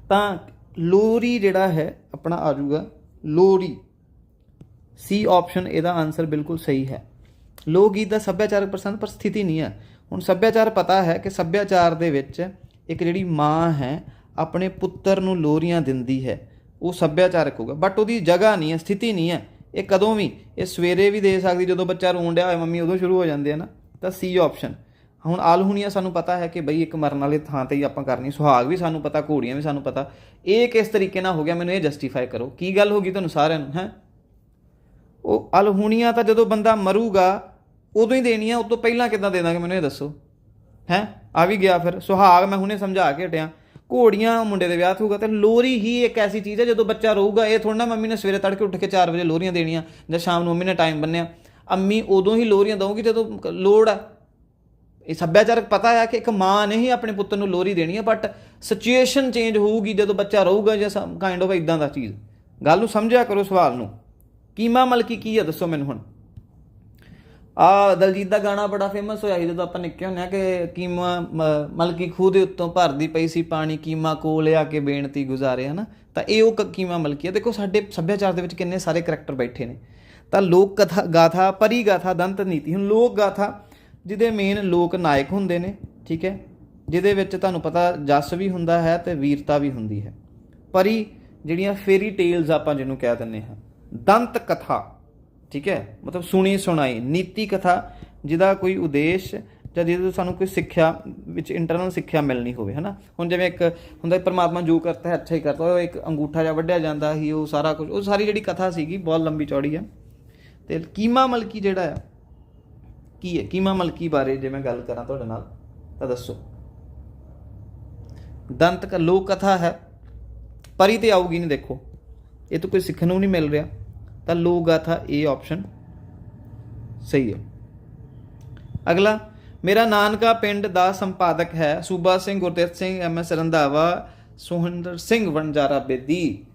ਤਾਂ ਲੋਰੀ ਜਿਹੜਾ ਹੈ, ਆਪਣਾ ਆ ਜਾਊਗਾ। ਲੋਰੀ। ਸੀ ਆਪਸ਼ਨ ਇਹਦਾ ਆਨਸਰ ਬਿਲਕੁਲ ਸਹੀ ਹੈ। ਲੋਕ ਗੀਤ ਦਾ ਸੱਭਿਆਚਾਰਕ ਪ੍ਰਸੰਗ ਪਰ ਸਥਿਤੀ ਨਹੀਂ ਹੈ। ਹੁਣ ਸੱਭਿਆਚਾਰ ਪਤਾ ਹੈ ਕਿ ਸੱਭਿਆਚਾਰ ਦੇ ਵਿੱਚ ਇੱਕ ਜਿਹੜੀ ਮਾਂ ਹੈ, ਆਪਣੇ ਪੁੱਤਰ ਨੂੰ ਲੋਰੀਆਂ ਦਿੰਦੀ ਹੈ। ਉਹ ਸੱਭਿਆਚਾਰਕ ਹੋਊਗਾ ਬਟ ਉਹਦੀ ਜਗ੍ਹਾ ਨਹੀਂ ਹੈ, ਸਥਿਤੀ ਨਹੀਂ ਹੈ। ਇਹ ਕਦੋਂ ਵੀ, ਇਹ ਸਵੇਰੇ ਵੀ ਦੇ ਸਕਦੀ, ਜਦੋਂ ਬੱਚਾ ਰੋਣ ਡਿਆ ਹੋਏ, ਮੰਮੀ ਉਦੋਂ ਸ਼ੁਰੂ ਹੋ ਜਾਂਦੇ ਆ ਨਾ, ਤਾਂ ਸੀ ਆਪਸ਼ਨ ਹੁਣ ਆਲਹੂਣੀਆਂ ਸਾਨੂੰ ਪਤਾ ਹੈ ਕਿ ਬਈ ਇੱਕ ਮਰਨ ਵਾਲੇ ਥਾਂ ਤੇ ਹੀ ਆਪਾਂ ਕਰਨੀ, ਸੁਹਾਗ ਵੀ ਸਾਨੂੰ ਪਤਾ, ਘੋੜੀਆਂ ਵੀ ਸਾਨੂੰ ਪਤਾ। ਇਹ ਕਿਸ ਤਰੀਕੇ ਨਾਲ ਹੋ ਗਿਆ, ਮੈਨੂੰ ਇਹ ਜਸਟੀਫਾਈ ਕਰੋ। ਕੀ ਗੱਲ ਹੋ ਗਈ ਤੁਹਾਨੂੰ ਸਾਰਿਆਂ ਨੂੰ, ਹੈ? ਉਹ ਅਲਹੂਣੀਆਂ ਤਾਂ ਜਦੋਂ ਬੰਦਾ ਮਰੂਗਾ, ਉਦੋਂ ਹੀ ਦੇਣੀ ਆ ਉਸ ਤੋਂ ਪਹਿਲਾਂ ਕਿੱਦਾਂ ਦੇ ਦਾਂਗੇ, ਮੈਨੂੰ ਇਹ ਦੱਸੋ। ਹੈ? ਆ ਵੀ ਗਿਆ ਫਿਰ। ਸੁਹਾਗ ਮੈਂ ਹੁਣੇ ਸਮਝਾ ਕੇ ਹਟਿਆ। ਘੋੜੀਆਂ ਮੁੰਡੇ ਦੇ ਵਿਆਹ 'ਤੇ ਹੋਊਗਾ ਤੇ ਲੋਰੀ ਹੀ ਇੱਕ ਐਸੀ ਚੀਜ਼ ਹੈ, ਜਦੋਂ ਬੱਚਾ ਰਹੂਗਾ ਇਹ ਥੋੜਾ ਨਾ ਮੰਮੀ ਨੇ ਸਵੇਰੇ ਤੜਕੇ ਉੱਠ ਕੇ 4 ਵਜੇ ਲੋਰੀਆਂ ਦੇਣੀਆਂ ਜਾਂ ਸ਼ਾਮ ਨੂੰ ਮੰਮੀ ਨੇ ਟਾਈਮ ਬੰਨਿਆ। ਅੰਮੀ ਉਦੋਂ ਹੀ ਲੋਰੀਆਂ ਦਊਗੀ ਜਦੋਂ ਲੋੜ ਆ। ਇਹ ਸੱਭਿਆਚਾਰਕ ਪਤਾ ਹੈ ਕਿ ਇੱਕ ਮਾਂ ਨੇ ਹੀ ਆਪਣੇ ਪੁੱਤਰ ਨੂੰ ਲੋਰੀ ਦੇਣੀ ਹੈ ਬਟ ਸਿਚੁਏਸ਼ਨ ਚੇਂਜ ਹੋਊਗੀ ਜਦੋਂ ਬੱਚਾ ਰਹੂਗਾ ਜਾਂ ਕਾਈਂਡ ਆਫ ਇਦਾਂ ਦਾ ਚੀਜ਼। ਗੱਲ ਨੂੰ ਸਮਝਿਆ ਕਰੋ ਸਵਾਲ ਨੂੰ। ਕੀਮਾ ਮਲਕੀ ਕੀ ਹੈ, ਦੱਸੋ ਮੈਨੂੰ ਹੁਣ। ਆ ਦਲਜੀਤ ਦਾ ਗਾਣਾ ਬੜਾ ਫੇਮਸ ਹੋਇਆ ਸੀ ਜਦੋਂ ਆਪਾਂ ਨਿੱਕੇ ਹੁੰਦੇ ਆ ਕਿ ਕੀਮਾ, ਮ- ਮਲਕੀ ਖੂਹ ਦੇ ਉੱਤੋਂ ਭਰਦੀ ਪਈ ਸੀ ਪਾਣੀ, ਕੀਮਾ ਕੋਲ ਆ ਕੇ ਬੇਨਤੀ ਗੁਜ਼ਾਰੇ, ਹਨਾ? ਤਾਂ ਇਹ ਉਹ ਕ- ਕੀਮਾ ਮਲਕੀ ਆ। ਦੇਖੋ, ਸਾਡੇ ਸੱਭਿਆਚਾਰ ਦੇ ਵਿੱਚ ਕਿੰਨੇ ਸਾਰੇ ਕਰੈਕਟਰ ਬੈਠੇ ਨੇ। ਤਾਂ ਲੋਕ ਕਥਾ, ਗਾਥਾ ਪਰੀ ਗਾਥਾ ਦੰਤ ਨੀਤੀ। ਹੁਣ ਲੋਕ ਗਾਥਾ, ਜਿਹਦੇ ਮੇਨ ਲੋਕ ਨਾਇਕ ਹੁੰਦੇ ਨੇ, ਠੀਕ ਹੈ? ਜਿਹਦੇ ਵਿੱਚ ਤੁਹਾਨੂੰ ਪਤਾ ਜਸ ਵੀ ਹੁੰਦਾ ਹੈ ਤੇ ਵੀਰਤਾ ਵੀ ਹੁੰਦੀ ਹੈ। ਪਰੀ ਜਿਹੜੀਆਂ ਫੇਰੀ ਟੇਲਸ ਆਪਾਂ ਜਿਹਨੂੰ ਕਹਿ ਦਿੰਦੇ ਹਾਂ। ਦੰਤ ਕਥਾ। ਠੀਕ ਹੈ? ਮਤਲਬ ਸੁਣੀ ਸੁਣਾਈ, ਨੀਤੀ ਕਥਾ, ਜਿਹਦਾ ਕੋਈ ਉਦੇਸ਼ ਜਾਂ ਜਿਹਦੇ ਤੋਂ ਸਾਨੂੰ ਕੋਈ ਸਿੱਖਿਆ ਵਿੱਚ ਇੰਟਰਨਲ ਸਿੱਖਿਆ ਮਿਲਣੀ ਹੋਵੇ, ਹਨਾ? ਹੁਣ ਜਿਵੇਂ ਇੱਕ ਹੁੰਦਾ ਪਰਮਾਤਮਾ ਜੋ ਕਰਤਾ ਹੈ, ਅੱਛਾ ਹੀ ਕਰਤਾ। ਉਹ ਇੱਕ ਅੰਗੂਠਾ ਜਿਹਾ ਵੱਢਿਆ ਜਾਂਦਾ ਸੀ, ਉਹ ਸਾਰਾ ਕੁਝ ਉਹ ਸਾਰੀ ਜਿਹੜੀ ਕਥਾ ਸੀਗੀ ਬਹੁਤ ਲੰਬੀ ਚੌੜੀ ਹੈ ਤੇ ਕੀਮਾ ਮਲਕੀ ਜਿਹੜਾ ਆ, ਕੀ ਹੈ? ਕੀਮਾ ਮਲਕੀ ਬਾਰੇ ਜੇ ਮੈਂ ਗੱਲ ਕਰਾਂ ਤੁਹਾਡੇ ਨਾਲ, ਤਾਂ ਦੱਸੋ। ਦੰਤ ਕ ਲੋਕ ਕਥਾ ਹੈ, ਪਰੀ ਤੇ ਆਊਗੀ ਨਹੀਂ ਦੇਖੋ। ਇਹ ਤਾਂ ਕੋਈ ਸਿੱਖਣ ਨੂੰ ਨਹੀਂ ਮਿਲ ਰਿਹਾ। ਤਾਂ ਲੋਕ ਗਾਥਾ ਇਹ ਆਪਸ਼ਨ ਸਹੀ ਹੈ। ਅਗਲਾ, ਮੇਰਾ ਨਾਨਕਾ ਪਿੰਡ ਦਾ ਸੰਪਾਦਕ ਹੈ, ਸੂਬਾ ਸਿੰਘ ਗੁਰਤੇਜ ਸਿੰਘ, ਐਮ ਐਸ ਰੰਧਾਵਾ ਸੋਹਿੰਦਰ ਸਿੰਘ ਵਣਜਾਰਾ ਬੇਦੀ।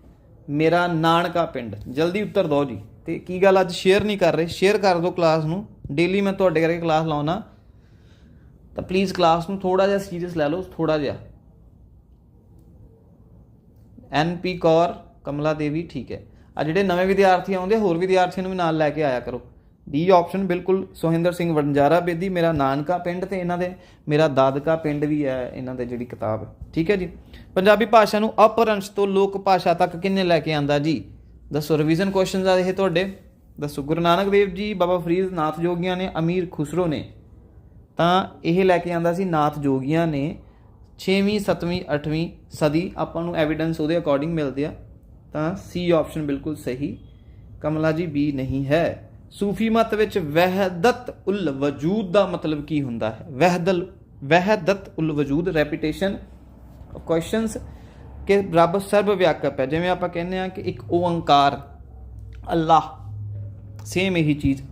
ਮੇਰਾ ਨਾਨਕਾ ਪਿੰਡ। ਜਲਦੀ ਉੱਤਰ ਦਿਓ ਜੀ। ਤੇ ਕੀ ਗੱਲ ਅੱਜ ਸ਼ੇਅਰ ਨਹੀਂ ਕਰ ਰਹੇ? ਸ਼ੇਅਰ ਕਰ ਦਿਓ ਕਲਾਸ ਨੂੰ। ਡੇਲੀ ਮੈਂ ਤੁਹਾਡੇ ਕਰਕੇ ਕਲਾਸ ਲਾਉਣਾ। ਤਾਂ ਪਲੀਜ਼ ਕਲਾਸ ਨੂੰ ਥੋੜਾ ਜਿਹਾ ਸੀਰੀਅਸ ਲੈ ਲਓ ਥੋੜਾ ਜਿਹਾ। ਐਨਪੀ ਕੌਰ, ਕਮਲਾ ਦੇਵੀ, ਠੀਕ ਹੈ। ਆ ਜਿਹੜੇ ਨਵੇਂ ਵਿਦਿਆਰਥੀ ਆਉਂਦੇ, ਹੋਰ ਵਿਦਿਆਰਥੀਆਂ ਨੂੰ ਵੀ ਨਾਲ ਲੈ ਕੇ ਆਇਆ ਕਰੋ। ਡੀ ਆਪਸ਼ਨ ਬਿਲਕੁਲ ਸੋਹਿੰਦਰ ਸਿੰਘ ਵਣਜਾਰਾ ਬੇਦੀ, ਮੇਰਾ ਨਾਨਕਾ ਪਿੰਡ ਤੇ ਇਹਨਾਂ ਦੇ, ਮੇਰਾ ਦਾਦਕਾ ਪਿੰਡ ਵੀ ਹੈ ਇਹਨਾਂ ਦੇ ਜਿਹੜੀ ਕਿਤਾਬ। ਠੀਕ ਹੈ ਜੀ? ਪੰਜਾਬੀ ਭਾਸ਼ਾ ਨੂੰ ਅਪਰੰਸ਼ ਤੋਂ ਲੋਕ ਭਾਸ਼ਾ ਤੱਕ ਕਿੰਨੇ ਲੈ ਕੇ ਆਂਦਾ ਜੀ? ਦੱਸੋ ਰਿਵੀਜ਼ਨ ਕੁਐਸਚਨਸ ਆ ਇਹ ਤੁਹਾਡੇ। ਦੱਸੋ, ਗੁਰੂ ਨਾਨਕ ਦੇਵ ਜੀ, ਬਾਬਾ ਫਰੀਦ ਨਾਥ ਜੋਗੀਆਂ ਨੇ, ਅਮੀਰ ਖੁਸਰੋ ਨੇ। ਤਾਂ ਇਹ ਲੈ ਕੇ ਆਂਦਾ ਸੀ ਨਾਥ ਜੋਗੀਆਂ ਨੇ 6ਵੀਂ 7ਵੀਂ 8ਵੀਂ ਸਦੀ ਆਪਾਂ ਨੂੰ ਐਵੀਡੈਂਸ ਉਹਦੇ ਅਕੋਰਡਿੰਗ ਮਿਲਦੇ ਆ। ਤਾਂ ਸੀ ਆਪਸ਼ਨ ਬਿਲਕੁਲ ਸਹੀ। ਕਮਲਾ ਜੀ ਬੀ ਨਹੀਂ ਹੈ। ਸੂਫੀ ਮਤ ਵਿੱਚ ਵਹਿਦਤ ਉਲ ਵਜੂਦ ਦਾ ਮਤਲਬ ਕੀ ਹੁੰਦਾ ਹੈ? ਵਹਿਦਲ, ਵਹਿਦਤ ਉਲ ਵਜੂਦ ਰੈਪੀਟੇਸ਼ਨ ਕੁਐਸਚਨਸ ਕਿ ਰੱਬ ਸਰਬ ਵਿਆਪਕ ਹੈ। ਜਿਵੇਂ ਆਪਾਂ ਕਹਿੰਦੇ ਆ ਕਿ ਇੱਕ ਓੰਕਾਰ ਅੱਲਾਹ ਸੇਮ ਇਹੀ ਚੀਜ਼।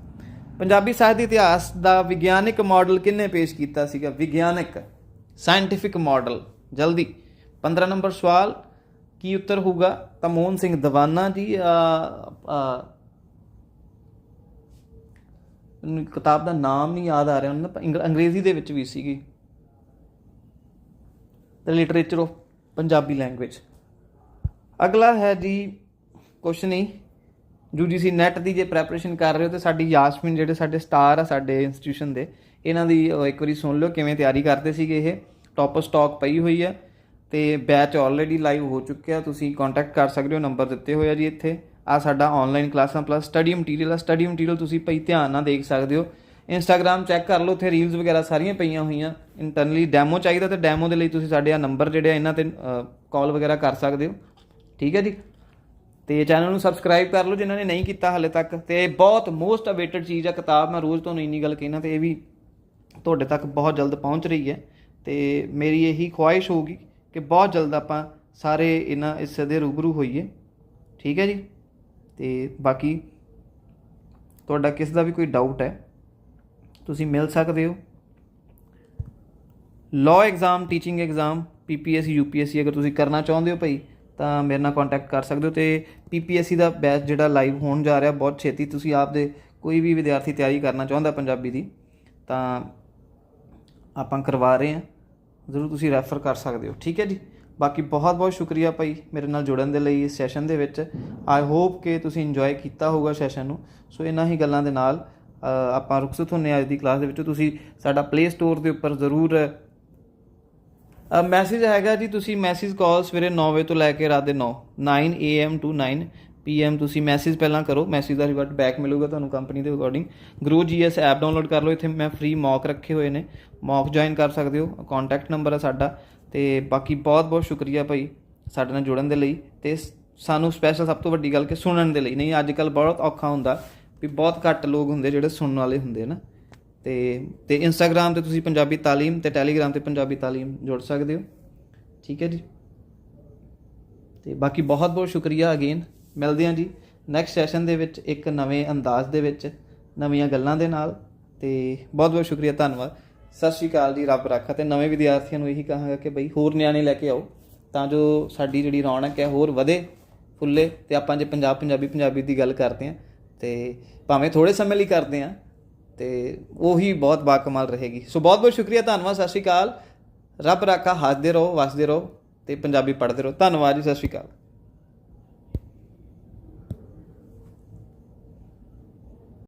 ਪੰਜਾਬੀ ਸਾਹਿਤ ਦੇ ਇਤਿਹਾਸ ਦਾ ਵਿਗਿਆਨਿਕ ਮਾਡਲ ਕਿੰਨੇ ਪੇਸ਼ ਕੀਤਾ ਸੀਗਾ? ਵਿਗਿਆਨਿਕ ਸਾਇੰਟਿਫਿਕ ਮਾਡਲ ਜਲਦੀ। 15 ਨੰਬਰ ਸਵਾਲ, ਕੀ ਉੱਤਰ ਹੋਊਗਾ? ਤਾਂ ਮੋਹਨ ਸਿੰਘ ਦਵਾਨਾ ਜੀ ਅ, ਕਿਤਾਬ ਦਾ ਨਾਮ ਨਹੀਂ ਯਾਦ ਆ ਰਿਹਾ ਉਹਨਾਂ ਦਾ ਇੰਗ- ਅੰਗਰੇਜ਼ੀ ਦੇ ਵਿੱਚ ਵੀ ਸੀਗੀ। The literature of Punjabi language ਅਗਲਾ ਹੈ ਜੀ ਕੁਛ ਨਹੀਂ ਯੂਜੀਸੀ ਨੈਟ ਦੀ ਜੇ ਪ੍ਰੈਪਰੇਸ਼ਨ ਕਰ ਰਹੇ ਹੋ ਤੇ ਸਾਡੀ ਯਾਸਮੀਨ ਜਿਹੜੇ ਸਾਡੇ ਸਟਾਰ ਆ ਸਾਡੇ ਇੰਸਟੀਟਿਊਸ਼ਨ ਦੇ ਇਹਨਾਂ ਦੀ ਇੱਕ ਵਾਰੀ ਸੁਣ ਲਿਓ ਕਿਵੇਂ ਤਿਆਰੀ ਕਰਦੇ ਸੀਗੇ ਇਹ। ਟੌਪ ਸਟਾਕ ਪਈ ਹੋਈ ਹੈ। ਤੇ ਬੈਚ ਆਲਰੇਡੀ ਲਾਈਵ ਹੋ ਚੁੱਕਿਆ ਤੁਸੀਂ ਕੰਟੈਕਟ ਕਰ ਸਕਦੇ ਹੋ ਨੰਬਰ ਦਿੱਤੇ ਹੋਏ ਆ ਜੀ ਇੱਥੇ। ਆ ਸਾਡਾ ਆਨਲਾਈਨ ਕਲਾਸਾਂ ਪਲੱਸ ਸਟੱਡੀ ਮਟੀਰੀਅਲ ਆ। ਸਟੱਡੀ ਮਟੀਰੀਅਲ ਤੁਸੀਂ ਭਈ ਧਿਆਨ ਨਾਲ ਦੇਖ ਸਕਦੇ ਹੋ। ਇੰਸਟਾਗ੍ਰam ਚੈੱਕ ਕਰ ਲਓ, ਉੱਥੇ ਰੀਲਸ ਵਗੈਰਾ ਸਾਰੀਆਂ ਪਈਆਂ ਹੋਈਆਂ। ਇੰਟਰਨਲੀ ਡੈਮੋ ਚਾਹੀਦਾ ਤੇ ਡੈਮੋ ਦੇ ਲਈ ਤੁਸੀਂ ਸਾਡੇ ਆ ਨੰਬਰ ਜਿਹੜੇ ਆ, ਇਹਨਾਂ ਤੇ ਕਾਲ ਵਗੈਰਾ ਕਰ ਸਕਦੇ ਹੋ। ਠੀਕ ਹੈ ਜੀ? ਤੇ ਚੈਨਲ ਨੂੰ ਸਬਸਕ੍ਰਾਈਬ ਕਰ ਲਓ, ਜਿਨ੍ਹਾਂ ਨੇ ਨਹੀਂ ਕੀਤਾ ਹਾਲੇ ਤੱਕ। ਤੇ ਬਹੁਤ ਮੋਸਟ ਅਵੇਟਡ ਚੀਜ਼ ਆ, ਕਿਤਾਬ ਮੈਂ ਰੋਜ਼ ਤੁਹਾਨੂੰ ਇੰਨੀ ਗੱਲ ਕਹਿਣਾ ਤੇ ਇਹ ਵੀ ਤੁਹਾਡੇ ਤੱਕ ਬਹੁਤ ਜਲਦ ਪਹੁੰਚ ਰਹੀ ਹੈ। ਤੇ ਮੇਰੀ ਇਹੀ ਖੁਆਇਸ਼ ਹੋਊਗੀ ਕਿ ਬਹੁਤ ਜਲਦ ਆਪਾਂ ਸਾਰੇ ਇਹਨਾਂ ਇਸ ਦੇ ਰੂਬਰੂ ਹੋਈਏ। ਠੀਕ ਹੈ ਜੀ? ਤੇ ਬਾਕੀ ਤੁਹਾਡਾ ਕਿਸ ਦਾ ਵੀ ਕੋਈ ਡਾਊਟ ਹੈ, ਤੁਸੀਂ ਮਿਲ ਸਕਦੇ ਹੋ। Law exam teaching exam PPSC UPSC ਅਗਰ ਤੁਸੀਂ ਕਰਨਾ ਚਾਹੁੰਦੇ ਹੋ ਭਾਈ, ਤਾਂ ਮੇਰੇ ਨਾਲ ਕੰਟੈਕਟ ਕਰ ਸਕਦੇ ਹੋ। ਤੇ ਪੀਪੀਐਸਸੀ ਦਾ ਬੈਚ ਜਿਹੜਾ ਲਾਈਵ ਹੋਣ ਜਾ ਰਿਹਾ, ਬਹੁਤ ਛੇਤੀ ਤੁਸੀਂ ਆਪਦੇ ਕੋਈ ਵੀ ਵਿਦਿਆਰਥੀ ਤਿਆਰੀ ਕਰਨਾ ਚਾਹੁੰਦਾ ਪੰਜਾਬੀ ਦੀ, ਤਾਂ ਆਪਾਂ ਕਰਵਾ ਰਹੇ ਹਾਂ। ਜ਼ਰੂਰ ਤੁਸੀਂ ਰੈਫਰ ਕਰ ਸਕਦੇ ਹੋ। ਠੀਕ ਹੈ ਜੀ? ਬਾਕੀ ਬਹੁਤ ਬਹੁਤ ਸ਼ੁਕਰੀਆ ਭਾਈ ਮੇਰੇ ਨਾਲ ਜੁੜਨ ਦੇ ਲਈ ਇਸ ਸੈਸ਼ਨ ਦੇ ਵਿੱਚ। ਆਈ ਹੋਪ ਕਿ ਤੁਸੀਂ ਇੰਜੋਏ ਕੀਤਾ ਹੋਊਗਾ ਸੈਸ਼ਨ ਨੂੰ। ਸੋ ਇਹਨਾਂ ਹੀ ਗੱਲਾਂ ਦੇ ਨਾਲ ਆਪਾਂ ਰੁਖਸਤ ਹੁੰਨੇ ਅੱਜ ਦੀ ਕਲਾਸ ਦੇ ਵਿੱਚ। ਤੁਸੀਂ ਸਾਡਾ ਪਲੇ ਸਟੋਰ ਦੇ ਉੱਪਰ ਜ਼ਰੂਰ ਮੈਸੇਜ ਹੈਗਾ ਜੀ। ਤੁਸੀਂ ਮੈਸੇਜ ਕਾਲ ਸਵੇਰੇ 9 ਵਜੇ ਤੋਂ ਲੈ ਕੇ ਰਾਤ ਦੇ 9 9 AM ਟੂ 9 PM ਤੁਸੀਂ ਮੈਸੇਜ ਪਹਿਲਾਂ ਕਰੋ ਮੈਸੇਜ ਦਾ ਰਿਵਰਟ ਬੈਕ ਮਿਲੂਗਾ ਤੁਹਾਨੂੰ ਕੰਪਨੀ ਦੇ according grow GS app download ਕਰ ਲਓ, ਇੱਥੇ ਮੈਂ ਫ੍ਰੀ ਮੌਕ ਰੱਖੇ ਹੋਏ ਨੇ। ਮੌਕ ਜੁਆਇਨ ਕਰ ਸਕਦੇ ਹੋ ਕੰਟੈਕਟ ਨੰਬਰ ਹੈ ਸਾਡਾ। ਤੇ ਬਾਕੀ ਬਹੁਤ ਬਹੁਤ ਸ਼ੁਕਰੀਆ ਭਾਈ, ਸਾਡੇ ਨਾਲ ਜੁੜਨ ਦੇ ਲਈ। ਤੇ ਸਾਨੂੰ ਸਪੈਸ਼ਲ ਸਭ ਤੋਂ ਵੱਡੀ ਗੱਲ ਕਿ ਸੁਣਨ ਦੇ ਲਈ। ਨਹੀਂ ਅੱਜ ਕੱਲ ਬਹੁਤ ਔਖਾ ਹੁੰਦਾ ਵੀ ਬਹੁਤ ਘੱਟ ਲੋਕ ਹੁੰਦੇ ਜਿਹੜੇ ਸੁਣਨ ਵਾਲੇ ਹੁੰਦੇ ਨਾ। ਤੇ ਤੇ ਇੰਸਟਾਗ੍ਰam ਤੇ ਤੁਸੀਂ ਪੰਜਾਬੀ ਤਾਲੀਮ ਤੇ ਟੈਲੀਗ੍ਰam ਤੇ ਪੰਜਾਬੀ ਤਾਲੀਮ ਜੁੜ ਸਕਦੇ ਹੋ। ਠੀਕ ਹੈ ਜੀ। ਤੇ ਬਾਕੀ ਬਹੁਤ ਬਹੁਤ ਸ਼ੁਕਰੀਆ ਅਗੇਨ ਮਿਲਦੇ ਹਾਂ ਜੀ। ਨੈਕਸਟ ਸੈਸ਼ਨ ਦੇ ਵਿੱਚ ਇੱਕ ਨਵੇਂ ਅੰਦਾਜ਼ ਦੇ ਵਿੱਚ, ਨਵੀਆਂ ਗੱਲਾਂ ਦੇ ਨਾਲ। ਤੇ ਬਹੁਤ ਬਹੁਤ ਸ਼ੁਕਰੀਆ, ਧੰਨਵਾਦ। ਸਤਿ ਸ਼੍ਰੀ ਅਕਾਲ ਜੀ, ਰੱਬ ਰੱਖਾ। ਤੇ ਨਵੇਂ ਵਿਦਿਆਰਥੀਆਂ ਨੂੰ ਇਹੀ ਕਹਾਂਗਾ ਕਿ ਬਈ ਹੋਰ ਨਿਆਣੇ ਲੈ ਕੇ ਆਓ, ਤਾਂ ਜੋ ਸਾਡੀ ਜਿਹੜੀ ਰੌਣਕ ਹੈ ਹੋਰ ਵਧੇ, ਫੁੱਲੇ। ਤੇ ਆਪਾਂ ਜੇ ਪੰਜਾਬ ਪੰਜਾਬੀ ਪੰਜਾਬੀ ਦੀ ਗੱਲ ਕਰਦੇ ਹਾਂ, ਤੇ ਭਾਵੇਂ ਥੋੜੇ ਸਮੇਂ ਲਈ ਕਰਦੇ ਹਾਂ, ਤੇ ਉਹੀ ਬਹੁਤ ਬਾਕਮਾਲ ਰਹੇਗੀ। ਸੋ ਬਹੁਤ ਬਹੁਤ ਸ਼ੁਕਰੀਆ, ਧੰਨਵਾਦ, ਸਤਿ ਸ਼੍ਰੀ ਅਕਾਲ। ਰੱਬ ਰਾਖਾ, ਹੱਸਦੇ ਰਹੋ, ਵਸਦੇ ਰਹੋ ਤੇ ਪੰਜਾਬੀ ਪੜ੍ਹਦੇ ਰਹੋ। ਧੰਨਵਾਦ ਜੀ, ਸਤਿ ਸ਼੍ਰੀ ਅਕਾਲ।